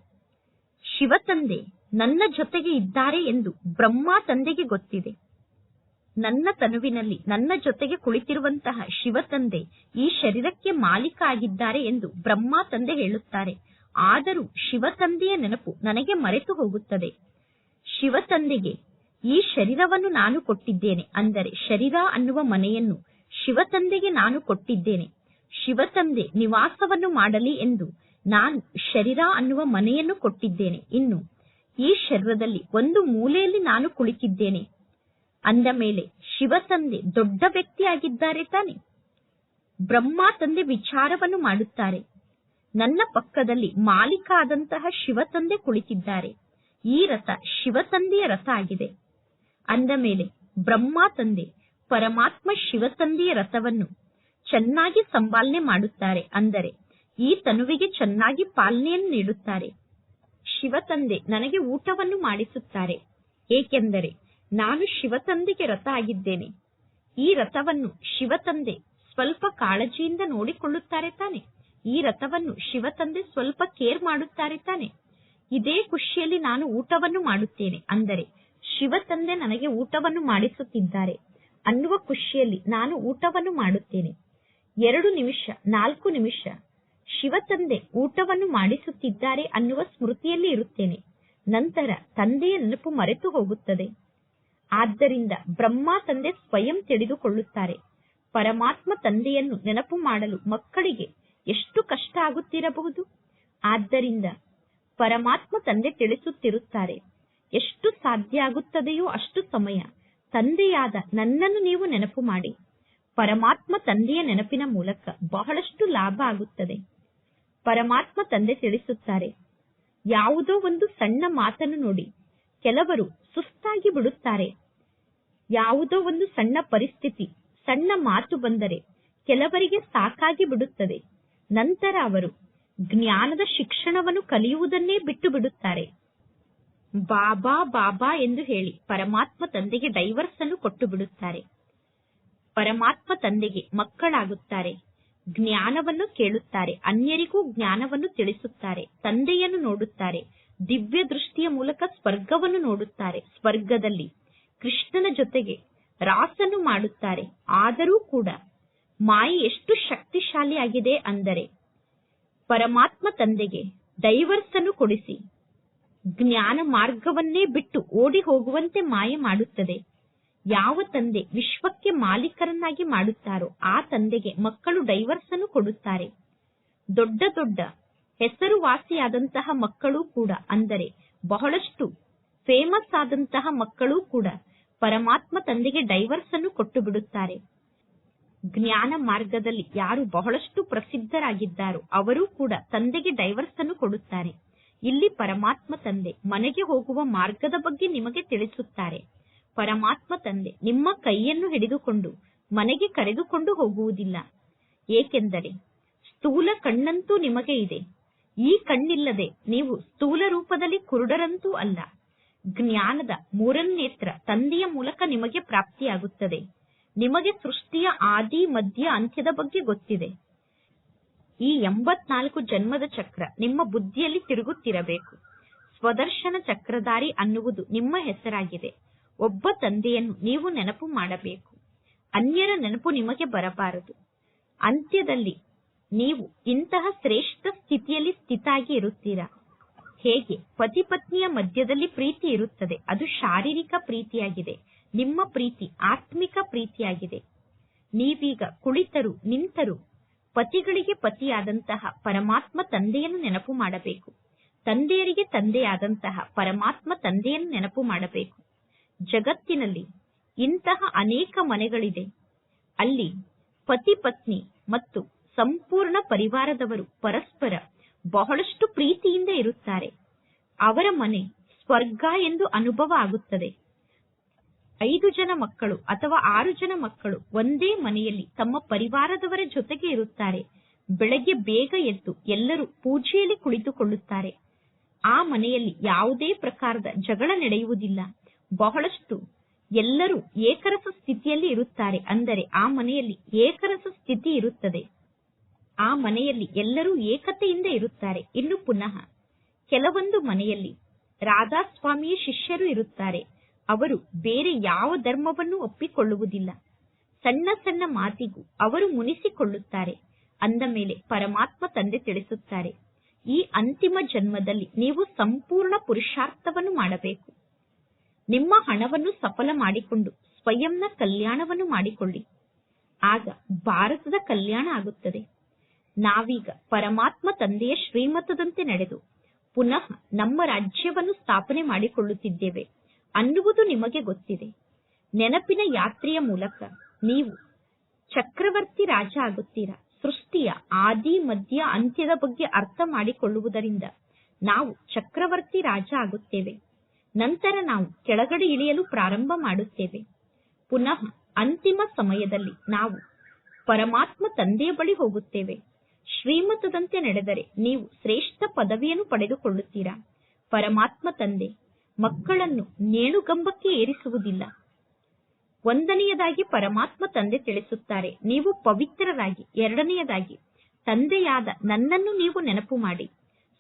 ಶಿವ ತಂದೆ ನನ್ನ ಜೊತೆಗೆ ಇದ್ದಾರೆ ಎಂದು ಬ್ರಹ್ಮ ತಂದೆಗೆ ಗೊತ್ತಿದೆ. ನನ್ನ ತನುವಿನಲ್ಲಿ ನನ್ನ ಜೊತೆಗೆ ಕುಳಿತಿರುವಂತಹ ಶಿವ ತಂದೆ ಈ ಶರೀರಕ್ಕೆ ಮಾಲೀಕ ಆಗಿದ್ದಾರೆ ಎಂದು ಬ್ರಹ್ಮ ತಂದೆ ಹೇಳುತ್ತಾರೆ. ಆದರೂ ಶಿವ ತಂದೆಯ ನೆನಪು ನನಗೆ ಮರೆತು ಹೋಗುತ್ತದೆ. ಶಿವತಂದೆಗೆ ಈ ಶರೀರವನ್ನು ನಾನು ಕೊಟ್ಟಿದ್ದೇನೆ ಅಂದರೆ ಶರೀರ ಅನ್ನುವ ಮನೆಯನ್ನು ಶಿವತಂದೆಗೆ ನಾನು ಕೊಟ್ಟಿದ್ದೇನೆ. ಶಿವತಂದೆ ನಿವಾಸವನ್ನು ಮಾಡಲಿ ಎಂದು ನಾನು ಶರೀರ ಅನ್ನುವ ಮನೆಯನ್ನು ಕೊಟ್ಟಿದ್ದೇನೆ. ಇನ್ನು ಈ ಶರೀರದಲ್ಲಿ ಒಂದು ಮೂಲೆಯಲ್ಲಿ ನಾನು ಕುಳಿತಿದ್ದೇನೆ. ಅಂದ ಮೇಲೆ ಶಿವ ತಂದೆ ದೊಡ್ಡ ವ್ಯಕ್ತಿಯಾಗಿದ್ದಾರೆ ತಾನೆ. ಬ್ರಹ್ಮ ತಂದೆ ವಿಚಾರವನ್ನು ಮಾಡುತ್ತಾರೆ. ನನ್ನ ಪಕ್ಕದಲ್ಲಿ ಮಾಲೀಕ ಆದಂತಹ ಶಿವ ತಂದೆ ಕುಳಿತಿದ್ದಾರೆ. ಈ ರಥ ಶಿವತಂದೆಯ ರಥ ಆಗಿದೆ. ಅಂದ ಮೇಲೆ ಬ್ರಹ್ಮ ತಂದೆ ಪರಮಾತ್ಮ ಶಿವತಂದೆಯ ರಥವನ್ನು ಚೆನ್ನಾಗಿ ಸಂಪಾಲನೆ ಮಾಡುತ್ತಾರೆ. ಅಂದರೆ ಈ ತನುವಿಗೆ ಚೆನ್ನಾಗಿ ಪಾಲನೆಯನ್ನು ನೀಡುತ್ತಾರೆ. ಶಿವತಂದೆ ನನಗೆ ಊಟವನ್ನು ಮಾಡಿಸುತ್ತಾರೆ. ಏಕೆಂದರೆ ನಾನು ಶಿವತಂದೆಗೆ ರಥ ಆಗಿದ್ದೇನೆ. ಈ ರಥವನ್ನು ಶಿವತಂದೆ ಸ್ವಲ್ಪ ಕಾಳಜಿಯಿಂದ ನೋಡಿಕೊಳ್ಳುತ್ತಾರೆ ತಾನೆ. ಈ ರಥವನ್ನು ಶಿವತಂದೆ ಸ್ವಲ್ಪ ಕೇರ್ ಮಾಡುತ್ತಾರೆ ತಾನೆ. ಇದೇ ಖುಷಿಯಲ್ಲಿ ನಾನು ಊಟವನ್ನು ಮಾಡುತ್ತೇನೆ. ಅಂದರೆ ಶಿವತಂದೆ ನನಗೆ ಊಟವನ್ನು ಮಾಡಿಸುತ್ತಿದ್ದಾರೆ. ಅನ್ನುವ ಖುಷಿಯಲ್ಲಿ ನಾನು ಊಟವನ್ನು ಮಾಡುತ್ತೇನೆ. ಎರಡು ನಿಮಿಷ, ನಾಲ್ಕು ನಿಮಿಷ ಶಿವತಂದೆ ಊಟವನ್ನು ಮಾಡಿಸುತ್ತಿದ್ದಾರೆ ಅನ್ನುವ ಸ್ಮೃತಿಯಲ್ಲಿ ಇರುತ್ತೇನೆ. ನಂತರ ತಂದೆಯ ನೆನಪು ಮರೆತು ಹೋಗುತ್ತದೆ. ಆದ್ದರಿಂದ ಬ್ರಹ್ಮ ತಂದೆ ಸ್ವಯಂ ತಿಳಿದುಕೊಳ್ಳುತ್ತಾರೆ. ಪರಮಾತ್ಮ ತಂದೆಯನ್ನು ನೆನಪು ಮಾಡಲು ಮಕ್ಕಳಿಗೆ ಎಷ್ಟು ಕಷ್ಟ ಆಗುತ್ತಿರಬಹುದು? ಆದ್ದರಿಂದ ಪರಮಾತ್ಮ ತಂದೆ ತಿಳಿಸುತ್ತಿರುತ್ತಾರೆ, ಎಷ್ಟು ಸಾಧ್ಯ ಆಗುತ್ತದೆಯೋ ಅಷ್ಟು ಸಮಯ ತಂದೆಯಾದ ನನ್ನನ್ನು ನೀವು ನೆನಪು ಮಾಡಿ. ಪರಮಾತ್ಮ ತಂದೆಯ ನೆನಪಿನ ಮೂಲಕ ಬಹಳಷ್ಟು ಲಾಭ ಆಗುತ್ತದೆ. ಪರಮಾತ್ಮ ತಂದೆ ತಿಳಿಸುತ್ತಾರೆ. ಯಾವುದೋ ಒಂದು ಸಣ್ಣ ಮಾತನ್ನು ನೋಡಿ ಕೆಲವರು ಸುಸ್ತಾಗಿ ಬಿಡುತ್ತಾರೆ. ಯಾವುದೋ ಒಂದು ಸಣ್ಣ ಪರಿಸ್ಥಿತಿ, ಸಣ್ಣ ಮಾತು ಬಂದರೆ ಕೆಲವರಿಗೆ ಸಾಕಾಗಿ ಬಿಡುತ್ತದೆ. ನಂತರ ಅವರು ಜ್ಞಾನದ ಶಿಕ್ಷಣವನ್ನು ಕಲಿಯುವುದನ್ನೇ ಬಿಟ್ಟು ಬಿಡುತ್ತಾರೆ. ಬಾಬಾ ಬಾಬಾ ಎಂದು ಹೇಳಿ ಪರಮಾತ್ಮ ತಂದೆಗೆ ಡೈವರ್ಸ್ ಅನ್ನು ಕೊಟ್ಟು ಬಿಡುತ್ತಾರೆ. ಪರಮಾತ್ಮ ತಂದೆಗೆ ಮಕ್ಕಳಾಗುತ್ತಾರೆ. ಜ್ಞಾನವನ್ನು ಕೇಳುತ್ತಾರೆ. ಅನ್ಯರಿಗೂ ಜ್ಞಾನವನ್ನು ತಿಳಿಸುತ್ತಾರೆ. ತಂದೆಯನ್ನು ನೋಡುತ್ತಾರೆ. ದಿವ್ಯ ದೃಷ್ಟಿಯ ಮೂಲಕ ಸ್ವರ್ಗವನ್ನು ನೋಡುತ್ತಾರೆ. ಸ್ವರ್ಗದಲ್ಲಿ ಕೃಷ್ಣನ ಜೊತೆಗೆ ರಾಸನ್ನು ಮಾಡುತ್ತಾರೆ. ಆದರೂ ಕೂಡ ಮಾಯೆ ಎಷ್ಟು ಶಕ್ತಿಶಾಲಿಯಾಗಿದೆ ಅಂದರೆ ಪರಮಾತ್ಮ ತಂದೆಗೆ ಡೈವರ್ಸ್ ಅನ್ನು ಕೊಡಿಸಿ ಜ್ಞಾನ ಮಾರ್ಗವನ್ನೇ ಬಿಟ್ಟು ಓಡಿ ಹೋಗುವಂತೆ ಮಾಯೆ ಮಾಡುತ್ತದೆ. ಯಾವ ತಂದೆ ವಿಶ್ವಕ್ಕೆ ಮಾಲೀಕರನ್ನಾಗಿ ಮಾಡುತ್ತಾರೋ ಆ ತಂದೆಗೆ ಮಕ್ಕಳು ಡೈವರ್ಸ್ ಅನ್ನು ಕೊಡುತ್ತಾರೆ. ದೊಡ್ಡ ದೊಡ್ಡ ಹೆಸರುವಾಸಿಯಾದಂತಹ ಮಕ್ಕಳು ಕೂಡ ಅಂದರೆ ಬಹಳಷ್ಟು ಫೇಮಸ್ ಆದಂತಹ ಮಕ್ಕಳು ಕೂಡ ಪರಮಾತ್ಮ ತಂದೆಗೆ ಡೈವರ್ಸ್ ಅನ್ನು ಕೊಟ್ಟು ಬಿಡುತ್ತಾರೆ ಜ್ಞಾನ ಮಾರ್ಗದಲ್ಲಿ ಯಾರು ಬಹಳಷ್ಟು ಪ್ರಸಿದ್ಧರಾಗಿದ್ದಾರೋ ಅವರು ಕೂಡ ತಂದೆಗೆ ಡೈವರ್ಸ್ ಅನ್ನು ಕೊಡುತ್ತಾರೆ. ಇಲ್ಲಿ ಪರಮಾತ್ಮ ತಂದೆ ಮನೆಗೆ ಹೋಗುವ ಮಾರ್ಗದ ಬಗ್ಗೆ ನಿಮಗೆ ತಿಳಿಸುತ್ತಾರೆ. ಪರಮಾತ್ಮ ತಂದೆ, ನಿಮ್ಮ ಕೈಯನ್ನು ಹಿಡಿದುಕೊಂಡು ಮನೆಗೆ ಕರೆದುಕೊಂಡು ಹೋಗುವುದಿಲ್ಲ. ಏಕೆಂದರೆ ಸ್ಥೂಲ ಕಣ್ಣಂತೂ ನಿಮಗೆ ಇದೆ. ಈ ಕಣ್ಣಿಲ್ಲದೆ ನೀವು ಸ್ಥೂಲ ರೂಪದಲ್ಲಿ ಕುರುಡರಂತೂ ಅಲ್ಲ. ಜ್ಞಾನದ ಮೂರನೇತ್ರ ತಂದೆಯ ಮೂಲಕ ನಿಮಗೆ ಪ್ರಾಪ್ತಿಯಾಗುತ್ತದೆ. ನಿಮಗೆ ಸೃಷ್ಟಿಯ ಆದಿ, ಮಧ್ಯ, ಅಂತ್ಯದ ಬಗ್ಗೆ ಗೊತ್ತಿದೆ. ಈ ಎಂಬತ್ನಾಲ್ಕು ಜನ್ಮದ ಚಕ್ರ ನಿಮ್ಮ ಬುದ್ಧಿಯಲ್ಲಿ ತಿರುಗುತ್ತಿರಬೇಕು. ಸ್ವದರ್ಶನ ಚಕ್ರಧಾರಿ ಅನ್ನುವುದು ನಿಮ್ಮ ಹೆಸರಾಗಿದೆ. ಒಬ್ಬ ತಂದೆಯನ್ನು ನೀವು ನೆನಪು ಮಾಡಬೇಕು. ಅನ್ಯರ ನೆನಪು ನಿಮಗೆ ಬರಬಾರದು. ಅಂತ್ಯದಲ್ಲಿ ನೀವು ಇಂತಹ ಶ್ರೇಷ್ಠ ಸ್ಥಿತಿಯಲ್ಲಿ ಸ್ಥಿತಾಗಿ ಇರುತ್ತೀರಾ? ಹೇಗೆ? ಪತಿ ಪತ್ನಿಯ ಮಧ್ಯದಲ್ಲಿ ಪ್ರೀತಿ ಇರುತ್ತದೆ. ಅದು ಶಾರೀರಿಕ ಪ್ರೀತಿಯಾಗಿದೆ. ನಿಮ್ಮ ಪ್ರೀತಿ ಆತ್ಮಿಕ ಪ್ರೀತಿಯಾಗಿದೆ. ನೀವೀಗ ಕುಳಿತರು, ನಿಂತರು, ಪತಿಗಳಿಗೆ ಪತಿಯಾದಂತಹ ಪರಮಾತ್ಮ ತಂದೆಯನ್ನು ನೆನಪು ಮಾಡಬೇಕು. ತಂದೆಯರಿಗೆ ತಂದೆಯಾದಂತಹ ಪರಮಾತ್ಮ ತಂದೆಯನ್ನು ನೆನಪು ಮಾಡಬೇಕು. ಜಗತ್ತಿನಲ್ಲಿ ಇಂತಹ ಅನೇಕ ಮನೆಗಳಿದೆ. ಅಲ್ಲಿ ಪತಿ ಪತ್ನಿ ಮತ್ತು ಸಂಪೂರ್ಣ ಪರಿವಾರದವರು ಪರಸ್ಪರ ಬಹಳಷ್ಟು ಪ್ರೀತಿಯಿಂದ ಇರುತ್ತಾರೆ. ಅವರ ಮನೆ ಸ್ವರ್ಗ ಎಂದು ಅನುಭವ ಆಗುತ್ತದೆ. ಐದು ಜನ ಮಕ್ಕಳು ಅಥವಾ ಆರು ಜನ ಮಕ್ಕಳು ಒಂದೇ ಮನೆಯಲ್ಲಿ ತಮ್ಮ ಪರಿವಾರದವರ ಜೊತೆಗೆ ಇರುತ್ತಾರೆ. ಬೆಳಗ್ಗೆ ಬೇಗ ಎದ್ದು ಎಲ್ಲರೂ ಪೂಜೆಯಲ್ಲಿ ಕುಳಿತುಕೊಳ್ಳುತ್ತಾರೆ. ಆ ಮನೆಯಲ್ಲಿ ಯಾವುದೇ ಪ್ರಕಾರದ ಜಗಳ ನಡೆಯುವುದಿಲ್ಲ. ಬಹಳಷ್ಟು ಎಲ್ಲರೂ ಏಕರಸ ಸ್ಥಿತಿಯಲ್ಲಿ ಇರುತ್ತಾರೆ. ಅಂದರೆ ಆ ಮನೆಯಲ್ಲಿ ಏಕರಸ ಸ್ಥಿತಿ ಇರುತ್ತದೆ. ಆ ಮನೆಯಲ್ಲಿ ಎಲ್ಲರೂ ಏಕತೆಯಿಂದ ಇರುತ್ತಾರೆ. ಇನ್ನು ಪುನಃ ಕೆಲವೊಂದು ಮನೆಯಲ್ಲಿ ರಾಧಾಸ್ವಾಮಿಯ ಶಿಷ್ಯರು ಇರುತ್ತಾರೆ. ಅವರು ಬೇರೆ ಯಾವ ಧರ್ಮವನ್ನು ಒಪ್ಪಿಕೊಳ್ಳುವುದಿಲ್ಲ. ಸಣ್ಣ ಸಣ್ಣ ಮಾತಿಗೂ ಅವರು ಮುನಿಸಿಕೊಳ್ಳುತ್ತಾರೆ. ಅಂದ ಮೇಲೆ ಪರಮಾತ್ಮ ತಂದೆ ತಿಳಿಸುತ್ತಾರೆ, ಈ ಅಂತಿಮ ಜನ್ಮದಲ್ಲಿ ನೀವು ಸಂಪೂರ್ಣ ಪುರುಷಾರ್ಥವನ್ನು ಮಾಡಬೇಕು. ನಿಮ್ಮ ಹಣವನ್ನು ಸಫಲ ಮಾಡಿಕೊಂಡು, ಸ್ವಯಂನ ಕಲ್ಯಾಣವನ್ನು ಮಾಡಿಕೊಳ್ಳಿ. ಆಗ ಭಾರತದ ಕಲ್ಯಾಣ ಆಗುತ್ತದೆ. ನಾವೀಗ ಪರಮಾತ್ಮ ತಂದೆಯ ಶ್ರೀಮತದಂತೆ ನಡೆದು, ಪುನಃ ನಮ್ಮ ರಾಜ್ಯವನ್ನು ಸ್ಥಾಪನೆ ಮಾಡಿಕೊಳ್ಳುತ್ತಿದ್ದೇವೆ ಅನ್ನುವುದು ನಿಮಗೆ ಗೊತ್ತಿದೆ. ನೆನಪಿನ ಯಾತ್ರೆಯ ಮೂಲಕ ನೀವು ಚಕ್ರವರ್ತಿ ರಾಜ ಆಗುತ್ತೀರಾ? ಸೃಷ್ಟಿಯ ಆದಿ, ಮಧ್ಯ, ಅಂತ್ಯದ ಬಗ್ಗೆ ಅರ್ಥ ಮಾಡಿಕೊಳ್ಳುವುದರಿಂದ ನಾವು ಚಕ್ರವರ್ತಿ ರಾಜ ಆಗುತ್ತೇವೆ. ನಂತರ ನಾವು ಕೆಳಗಡೆ ಇಳಿಯಲು ಪ್ರಾರಂಭ ಮಾಡುತ್ತೇವೆ. ಪುನಃ ಅಂತಿಮ ಸಮಯದಲ್ಲಿ ನಾವು ಪರಮಾತ್ಮ ತಂದೆಯ ಬಳಿ ಹೋಗುತ್ತೇವೆ. ಶ್ರೀಮತದಂತೆ ನಡೆದರೆ ನೀವು ಶ್ರೇಷ್ಠ ಪದವಿಯನ್ನು ಪಡೆದುಕೊಳ್ಳುತ್ತೀರಾ? ಪರಮಾತ್ಮ ತಂದೆ, ಮಕ್ಕಳನ್ನು ನೇಣುಗಂಬಕ್ಕೆ ಏರಿಸುವುದಿಲ್ಲ. ಒಂದನೆಯದಾಗಿ ಪರಮಾತ್ಮ ತಂದೆ ತಿಳಿಸುತ್ತಾರೆ, ನೀವು ಪವಿತ್ರರಾಗಿ. ಎರಡನೆಯದಾಗಿ, ತಂದೆಯಾದ ನನ್ನನ್ನು ನೀವು ನೆನಪು ಮಾಡಿ.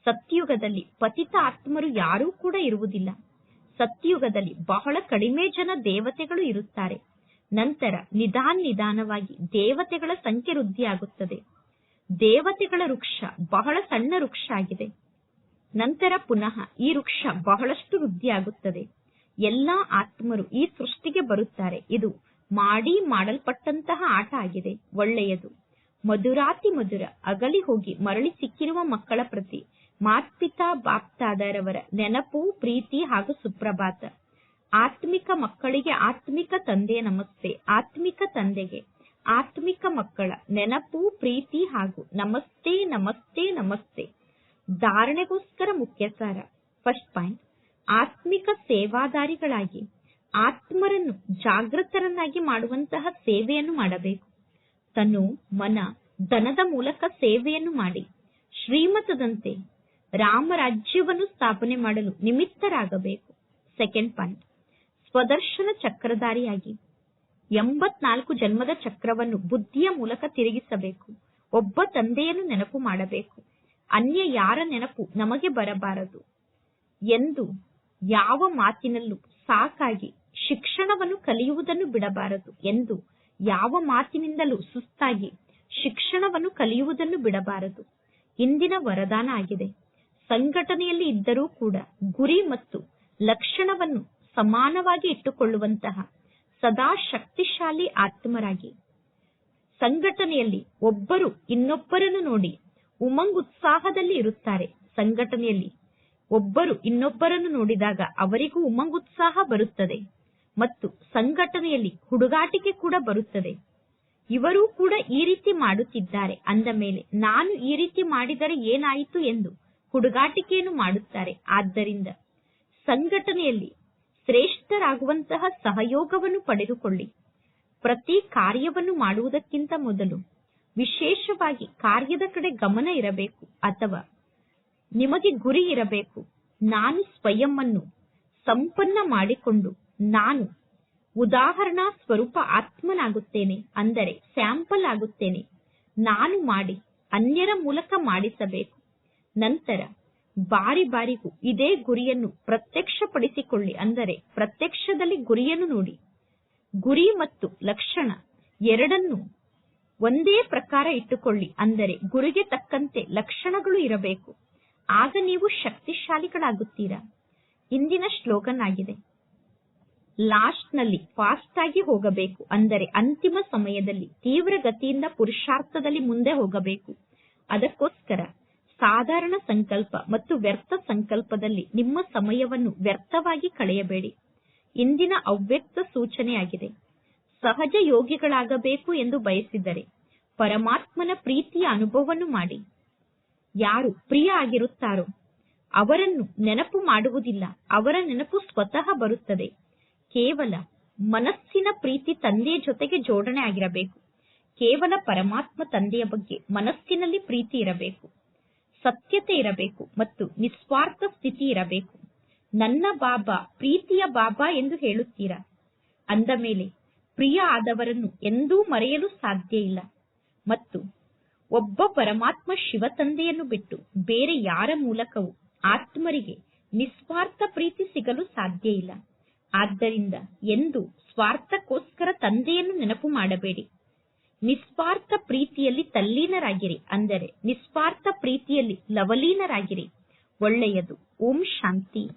ಸತ್ಯುಗದಲ್ಲಿ ಪತಿತ ಆತ್ಮರು ಯಾರೂ ಕೂಡ ಇರುವುದಿಲ್ಲ. ಸತ್ಯುಗದಲ್ಲಿ ಬಹಳ ಕಡಿಮೆ ಜನ ದೇವತೆಗಳು ಇರುತ್ತಾರೆ. ನಂತರ ನಿಧಾನ ನಿಧಾನವಾಗಿ ದೇವತೆಗಳ ಸಂಖ್ಯೆ ವೃದ್ಧಿಯಾಗುತ್ತದೆ. ದೇವತೆಗಳ ವೃಕ್ಷ ಬಹಳ ಸಣ್ಣ ವೃಕ್ಷ ಆಗಿದೆ. ನಂತರ ಪುನಃ ಈ ವೃಕ್ಷ ಬಹಳಷ್ಟು ವೃದ್ಧಿಯಾಗುತ್ತದೆ. ಎಲ್ಲಾ ಆತ್ಮರು ಈ ಸೃಷ್ಟಿಗೆ ಬರುತ್ತಾರೆ. ಇದು ಮಾಡಿ ಮಾಡಲ್ಪಟ್ಟಂತಹ ಆಟ ಆಗಿದೆ. ಒಳ್ಳೆಯದು. ಮಧುರಾತಿ ಮಧುರ ಅಗಲಿ ಹೋಗಿ ಮರಳಿ ಸಿಕ್ಕಿರುವ ಮಕ್ಕಳ ಪ್ರತಿ ಮಾತ್ಪಿತಾ ಬಾಪ್ತಾದರವರ ನೆನಪು, ಪ್ರೀತಿ ಹಾಗೂ ಸುಪ್ರಭಾತ. ಆತ್ಮಿಕ ಮಕ್ಕಳಿಗೆ ಆತ್ಮಿಕ ತಂದೆ ನಮಸ್ತೆ, ಆತ್ಮಿಕ ತಂದೆಗೆ ಆತ್ಮಿಕ ಮಕ್ಕಳ ನೆನಪು, ಪ್ರೀತಿ ಹಾಗೂ ನಮಸ್ತೆ ನಮಸ್ತೆ ನಮಸ್ತೆ. ಧಾರಣೆಗೋಸ್ಕರ ಮುಖ್ಯ ಸಾರ ಫಸ್ಟ್ ಪಾಯಿಂಟ್ ಆತ್ಮಿಕ ಸೇವಾದಾರಿಗಳಾಗಿ, ಆತ್ಮರನ್ನು ಜಾಗೃತರನ್ನಾಗಿ ಮಾಡುವಂತಹ ಸೇವೆಯನ್ನು ಮಾಡಬೇಕು. ತನು ಮನ, ಧನದ ಮೂಲಕ ಸೇವೆಯನ್ನು ಮಾಡಿ, ಶ್ರೀಮತದಂತೆ ರಾಮರಾಜ್ಯವನ್ನು ಸ್ಥಾಪನೆ ಮಾಡಲು ನಿಮಿತ್ತರಾಗಬೇಕು. Second point ಸ್ವದರ್ಶನ ಚಕ್ರಧಾರಿಯಾಗಿ. ಎಂಬತ್ನಾಲ್ಕು ಜನ್ಮದ ಚಕ್ರವನ್ನು ಬುದ್ಧಿಯ ಮೂಲಕ ತಿರುಗಿಸಬೇಕು. ಒಬ್ಬ ತಂದೆಯನ್ನು ನೆನಪು ಮಾಡಬೇಕು. ಅನ್ಯ ಯಾರ ನೆನಪು ನಮಗೆ ಬರಬಾರದು. ಎಂದು ಯಾವ ಮಾತಿನಲ್ಲೂ ಸಾಕಾಗಿ ಶಿಕ್ಷಣವನ್ನು ಕಲಿಯುವುದನ್ನು ಬಿಡಬಾರದು ಎಂದು ಯಾವ ಮಾತಿನಿಂದಲೂ ಸುಸ್ತಾಗಿ ಶಿಕ್ಷಣವನ್ನು ಕಲಿಯುವುದನ್ನು ಬಿಡಬಾರದು. ಇಂದಿನ ವರದಾನ ಆಗಿದೆ. ಸಂಘಟನೆಯಲ್ಲಿ ಇದ್ದರೂ ಕೂಡ ಗುರಿ ಮತ್ತು ಲಕ್ಷಣವನ್ನು ಸಮಾನವಾಗಿ ಇಟ್ಟುಕೊಳ್ಳುವಂತಹ ಸದಾ ಶಕ್ತಿಶಾಲಿ ಆತ್ಮರಾಗಿ. ಸಂಘಟನೆಯಲ್ಲಿ ಒಬ್ಬರು ಇನ್ನೊಬ್ಬರನ್ನು ನೋಡಿ ಉಮಂಗ್ ಉತ್ಸಾಹದಲ್ಲಿ ಇರುತ್ತಾರೆ. ಸಂಘಟನೆಯಲ್ಲಿ ಒಬ್ಬರು ಇನ್ನೊಬ್ಬರನ್ನು ನೋಡಿದಾಗ ಅವರಿಗೂ ಉಮಂಗ್ ಉತ್ಸಾಹ ಬರುತ್ತದೆ ಮತ್ತು ಸಂಘಟನೆಯಲ್ಲಿ ಹುಡುಗಾಟಿಕೆ ಕೂಡ ಬರುತ್ತದೆ. ಇವರೂ ಕೂಡ ಈ ರೀತಿ ಮಾಡುತ್ತಿದ್ದಾರೆ. ಅಂದ ಮೇಲೆ, ನಾನು ಈ ರೀತಿ ಮಾಡಿದರೆ ಏನಾಯಿತು ಎಂದು ಹುಡುಗಾಟಿಕೆಯನ್ನು ಮಾಡುತ್ತಾರೆ. ಆದ್ದರಿಂದ ಸಂಘಟನೆಯಲ್ಲಿ ಶ್ರೇಷ್ಠರಾಗುವಂತಹ ಸಹಯೋಗವನ್ನು ಪಡೆದುಕೊಳ್ಳಿ. ಪ್ರತಿ ಕಾರ್ಯವನ್ನು ಮಾಡುವುದಕ್ಕಿಂತ ಮೊದಲು ವಿಶೇಷವಾಗಿ ಕಾರ್ಯದ ಕಡೆ ಗಮನ ಇರಬೇಕು ಅಥವಾ ನಿಮಗೆ ಗುರಿ ಇರಬೇಕು. ನಾನು ಸ್ವಯಂವನ್ನು ಸಂಪನ್ನ ಮಾಡಿಕೊಂಡು ನಾನು ಉದಾಹರಣಾ ಸ್ವರೂಪ ಆತ್ಮನಾಗುತ್ತೇನೆ ಅಂದರೆ ಸ್ಯಾಂಪಲ್ ಆಗುತ್ತೇನೆ. ನಾನು ಮಾಡಿ ಅನ್ಯರ ಮೂಲಕ ಮಾಡಿಸಬೇಕು. ನಂತರ ಬಾರಿ ಬಾರಿಗೂ ಇದೇ ಗುರಿಯನ್ನು ಪ್ರತ್ಯಕ್ಷಪಡಿಸಿಕೊಳ್ಳಿ ಅಂದರೆ ಪ್ರತ್ಯಕ್ಷದಲ್ಲಿ ಗುರಿಯನ್ನು ನೋಡಿ. ಗುರಿ ಮತ್ತು ಲಕ್ಷಣ ಎರಡನ್ನು ಒಂದೇ ಪ್ರಕಾರ ಇಟ್ಟುಕೊಳ್ಳಿ ಅಂದರೆ ಗುರಿಗೆ ತಕ್ಕಂತೆ ಲಕ್ಷಣಗಳು ಇರಬೇಕು. ಆಗ ನೀವು ಶಕ್ತಿಶಾಲಿಗಳಾಗುತ್ತೀರಾ. ಇಂದಿನ ಶ್ಲೋಗನ್ ಆಗಿದೆ ಲಾಸ್ಟ್ನಲ್ಲಿ ಫಾಸ್ಟ್ ಆಗಿ ಹೋಗಬೇಕು ಅಂದರೆ ಅಂತಿಮ ಸಮಯದಲ್ಲಿ ತೀವ್ರ ಗತಿಯಿಂದ ಪುರುಷಾರ್ಥದಲ್ಲಿ ಮುಂದೆ ಹೋಗಬೇಕು. ಅದಕ್ಕೋಸ್ಕರ ಸಾಧಾರಣ ಸಂಕಲ್ಪ ಮತ್ತು ವ್ಯರ್ಥ ಸಂಕಲ್ಪದಲ್ಲಿ ನಿಮ್ಮ ಸಮಯವನ್ನು ವ್ಯರ್ಥವಾಗಿ ಕಳೆಯಬೇಡಿ. ಇಂದಿನ ಅವ್ಯಕ್ತ ಸೂಚನೆಯಾಗಿದೆ. ಸಹಜ ಯೋಗಿಗಳಾಗಬೇಕು ಎಂದು ಬಯಸಿದರೆ ಪರಮಾತ್ಮನ ಪ್ರೀತಿಯ ಅನುಭವವನ್ನು ಮಾಡಿ. ಯಾರು ಪ್ರಿಯ ಆಗಿರುತ್ತಾರೋ ಅವರನ್ನು ನೆನಪು ಮಾಡುವುದಿಲ್ಲ, ಅವರ ನೆನಪು ಸ್ವತಃ ಬರುತ್ತದೆ. ಕೇವಲ ಮನಸ್ಸಿನ ಪ್ರೀತಿ ತಂದೆಯ ಜೊತೆಗೆ ಜೋಡಣೆ ಆಗಿರಬೇಕು. ಕೇವಲ ಪರಮಾತ್ಮ ತಂದೆಯ ಬಗ್ಗೆ ಮನಸ್ಸಿನಲ್ಲಿ ಪ್ರೀತಿ ಇರಬೇಕು. ಸತ್ಯತೆ ಇರಬೇಕು ಮತ್ತು ನಿಸ್ವಾರ್ಥ ಸ್ಥಿತಿ ಇರಬೇಕು. ನನ್ನ ಬಾಬಾ, ಪ್ರೀತಿಯ ಬಾಬಾ ಎಂದು ಹೇಳುತ್ತೀರಾ? ಅಂದ ಮೇಲೆ, ಪ್ರಿಯ ಆದವರನ್ನು ಎಂದೂ ಮರೆಯಲು ಸಾಧ್ಯ ಇಲ್ಲ. ಮತ್ತು ಒಬ್ಬ ಪರಮಾತ್ಮ ಶಿವ ತಂದೆಯನ್ನು ಬಿಟ್ಟು ಬೇರೆ ಯಾರ ಮೂಲಕವೂ ಆತ್ಮರಿಗೆ ನಿಸ್ವಾರ್ಥ ಪ್ರೀತಿ ಸಿಗಲು ಸಾಧ್ಯ ಇಲ್ಲ. ಆದ್ದರಿಂದ, ಎಂದು ಸ್ವಾರ್ಥಕ್ಕೋಸ್ಕರ ತಂದೆಯನ್ನು ನೆನಪು ಮಾಡಬೇಡಿ. ನಿಸ್ವಾರ್ಥ ಪ್ರೀತಿಯಲ್ಲಿ ತಲ್ಲೀನರಾಗಿರಿ. ಅಂದರೆ ನಿಸ್ವಾರ್ಥ ಪ್ರೀತಿಯಲ್ಲಿ ಲವಲೀನರಾಗಿರಿ. ಒಳ್ಳೆಯದು. ಓಂ ಶಾಂತಿ.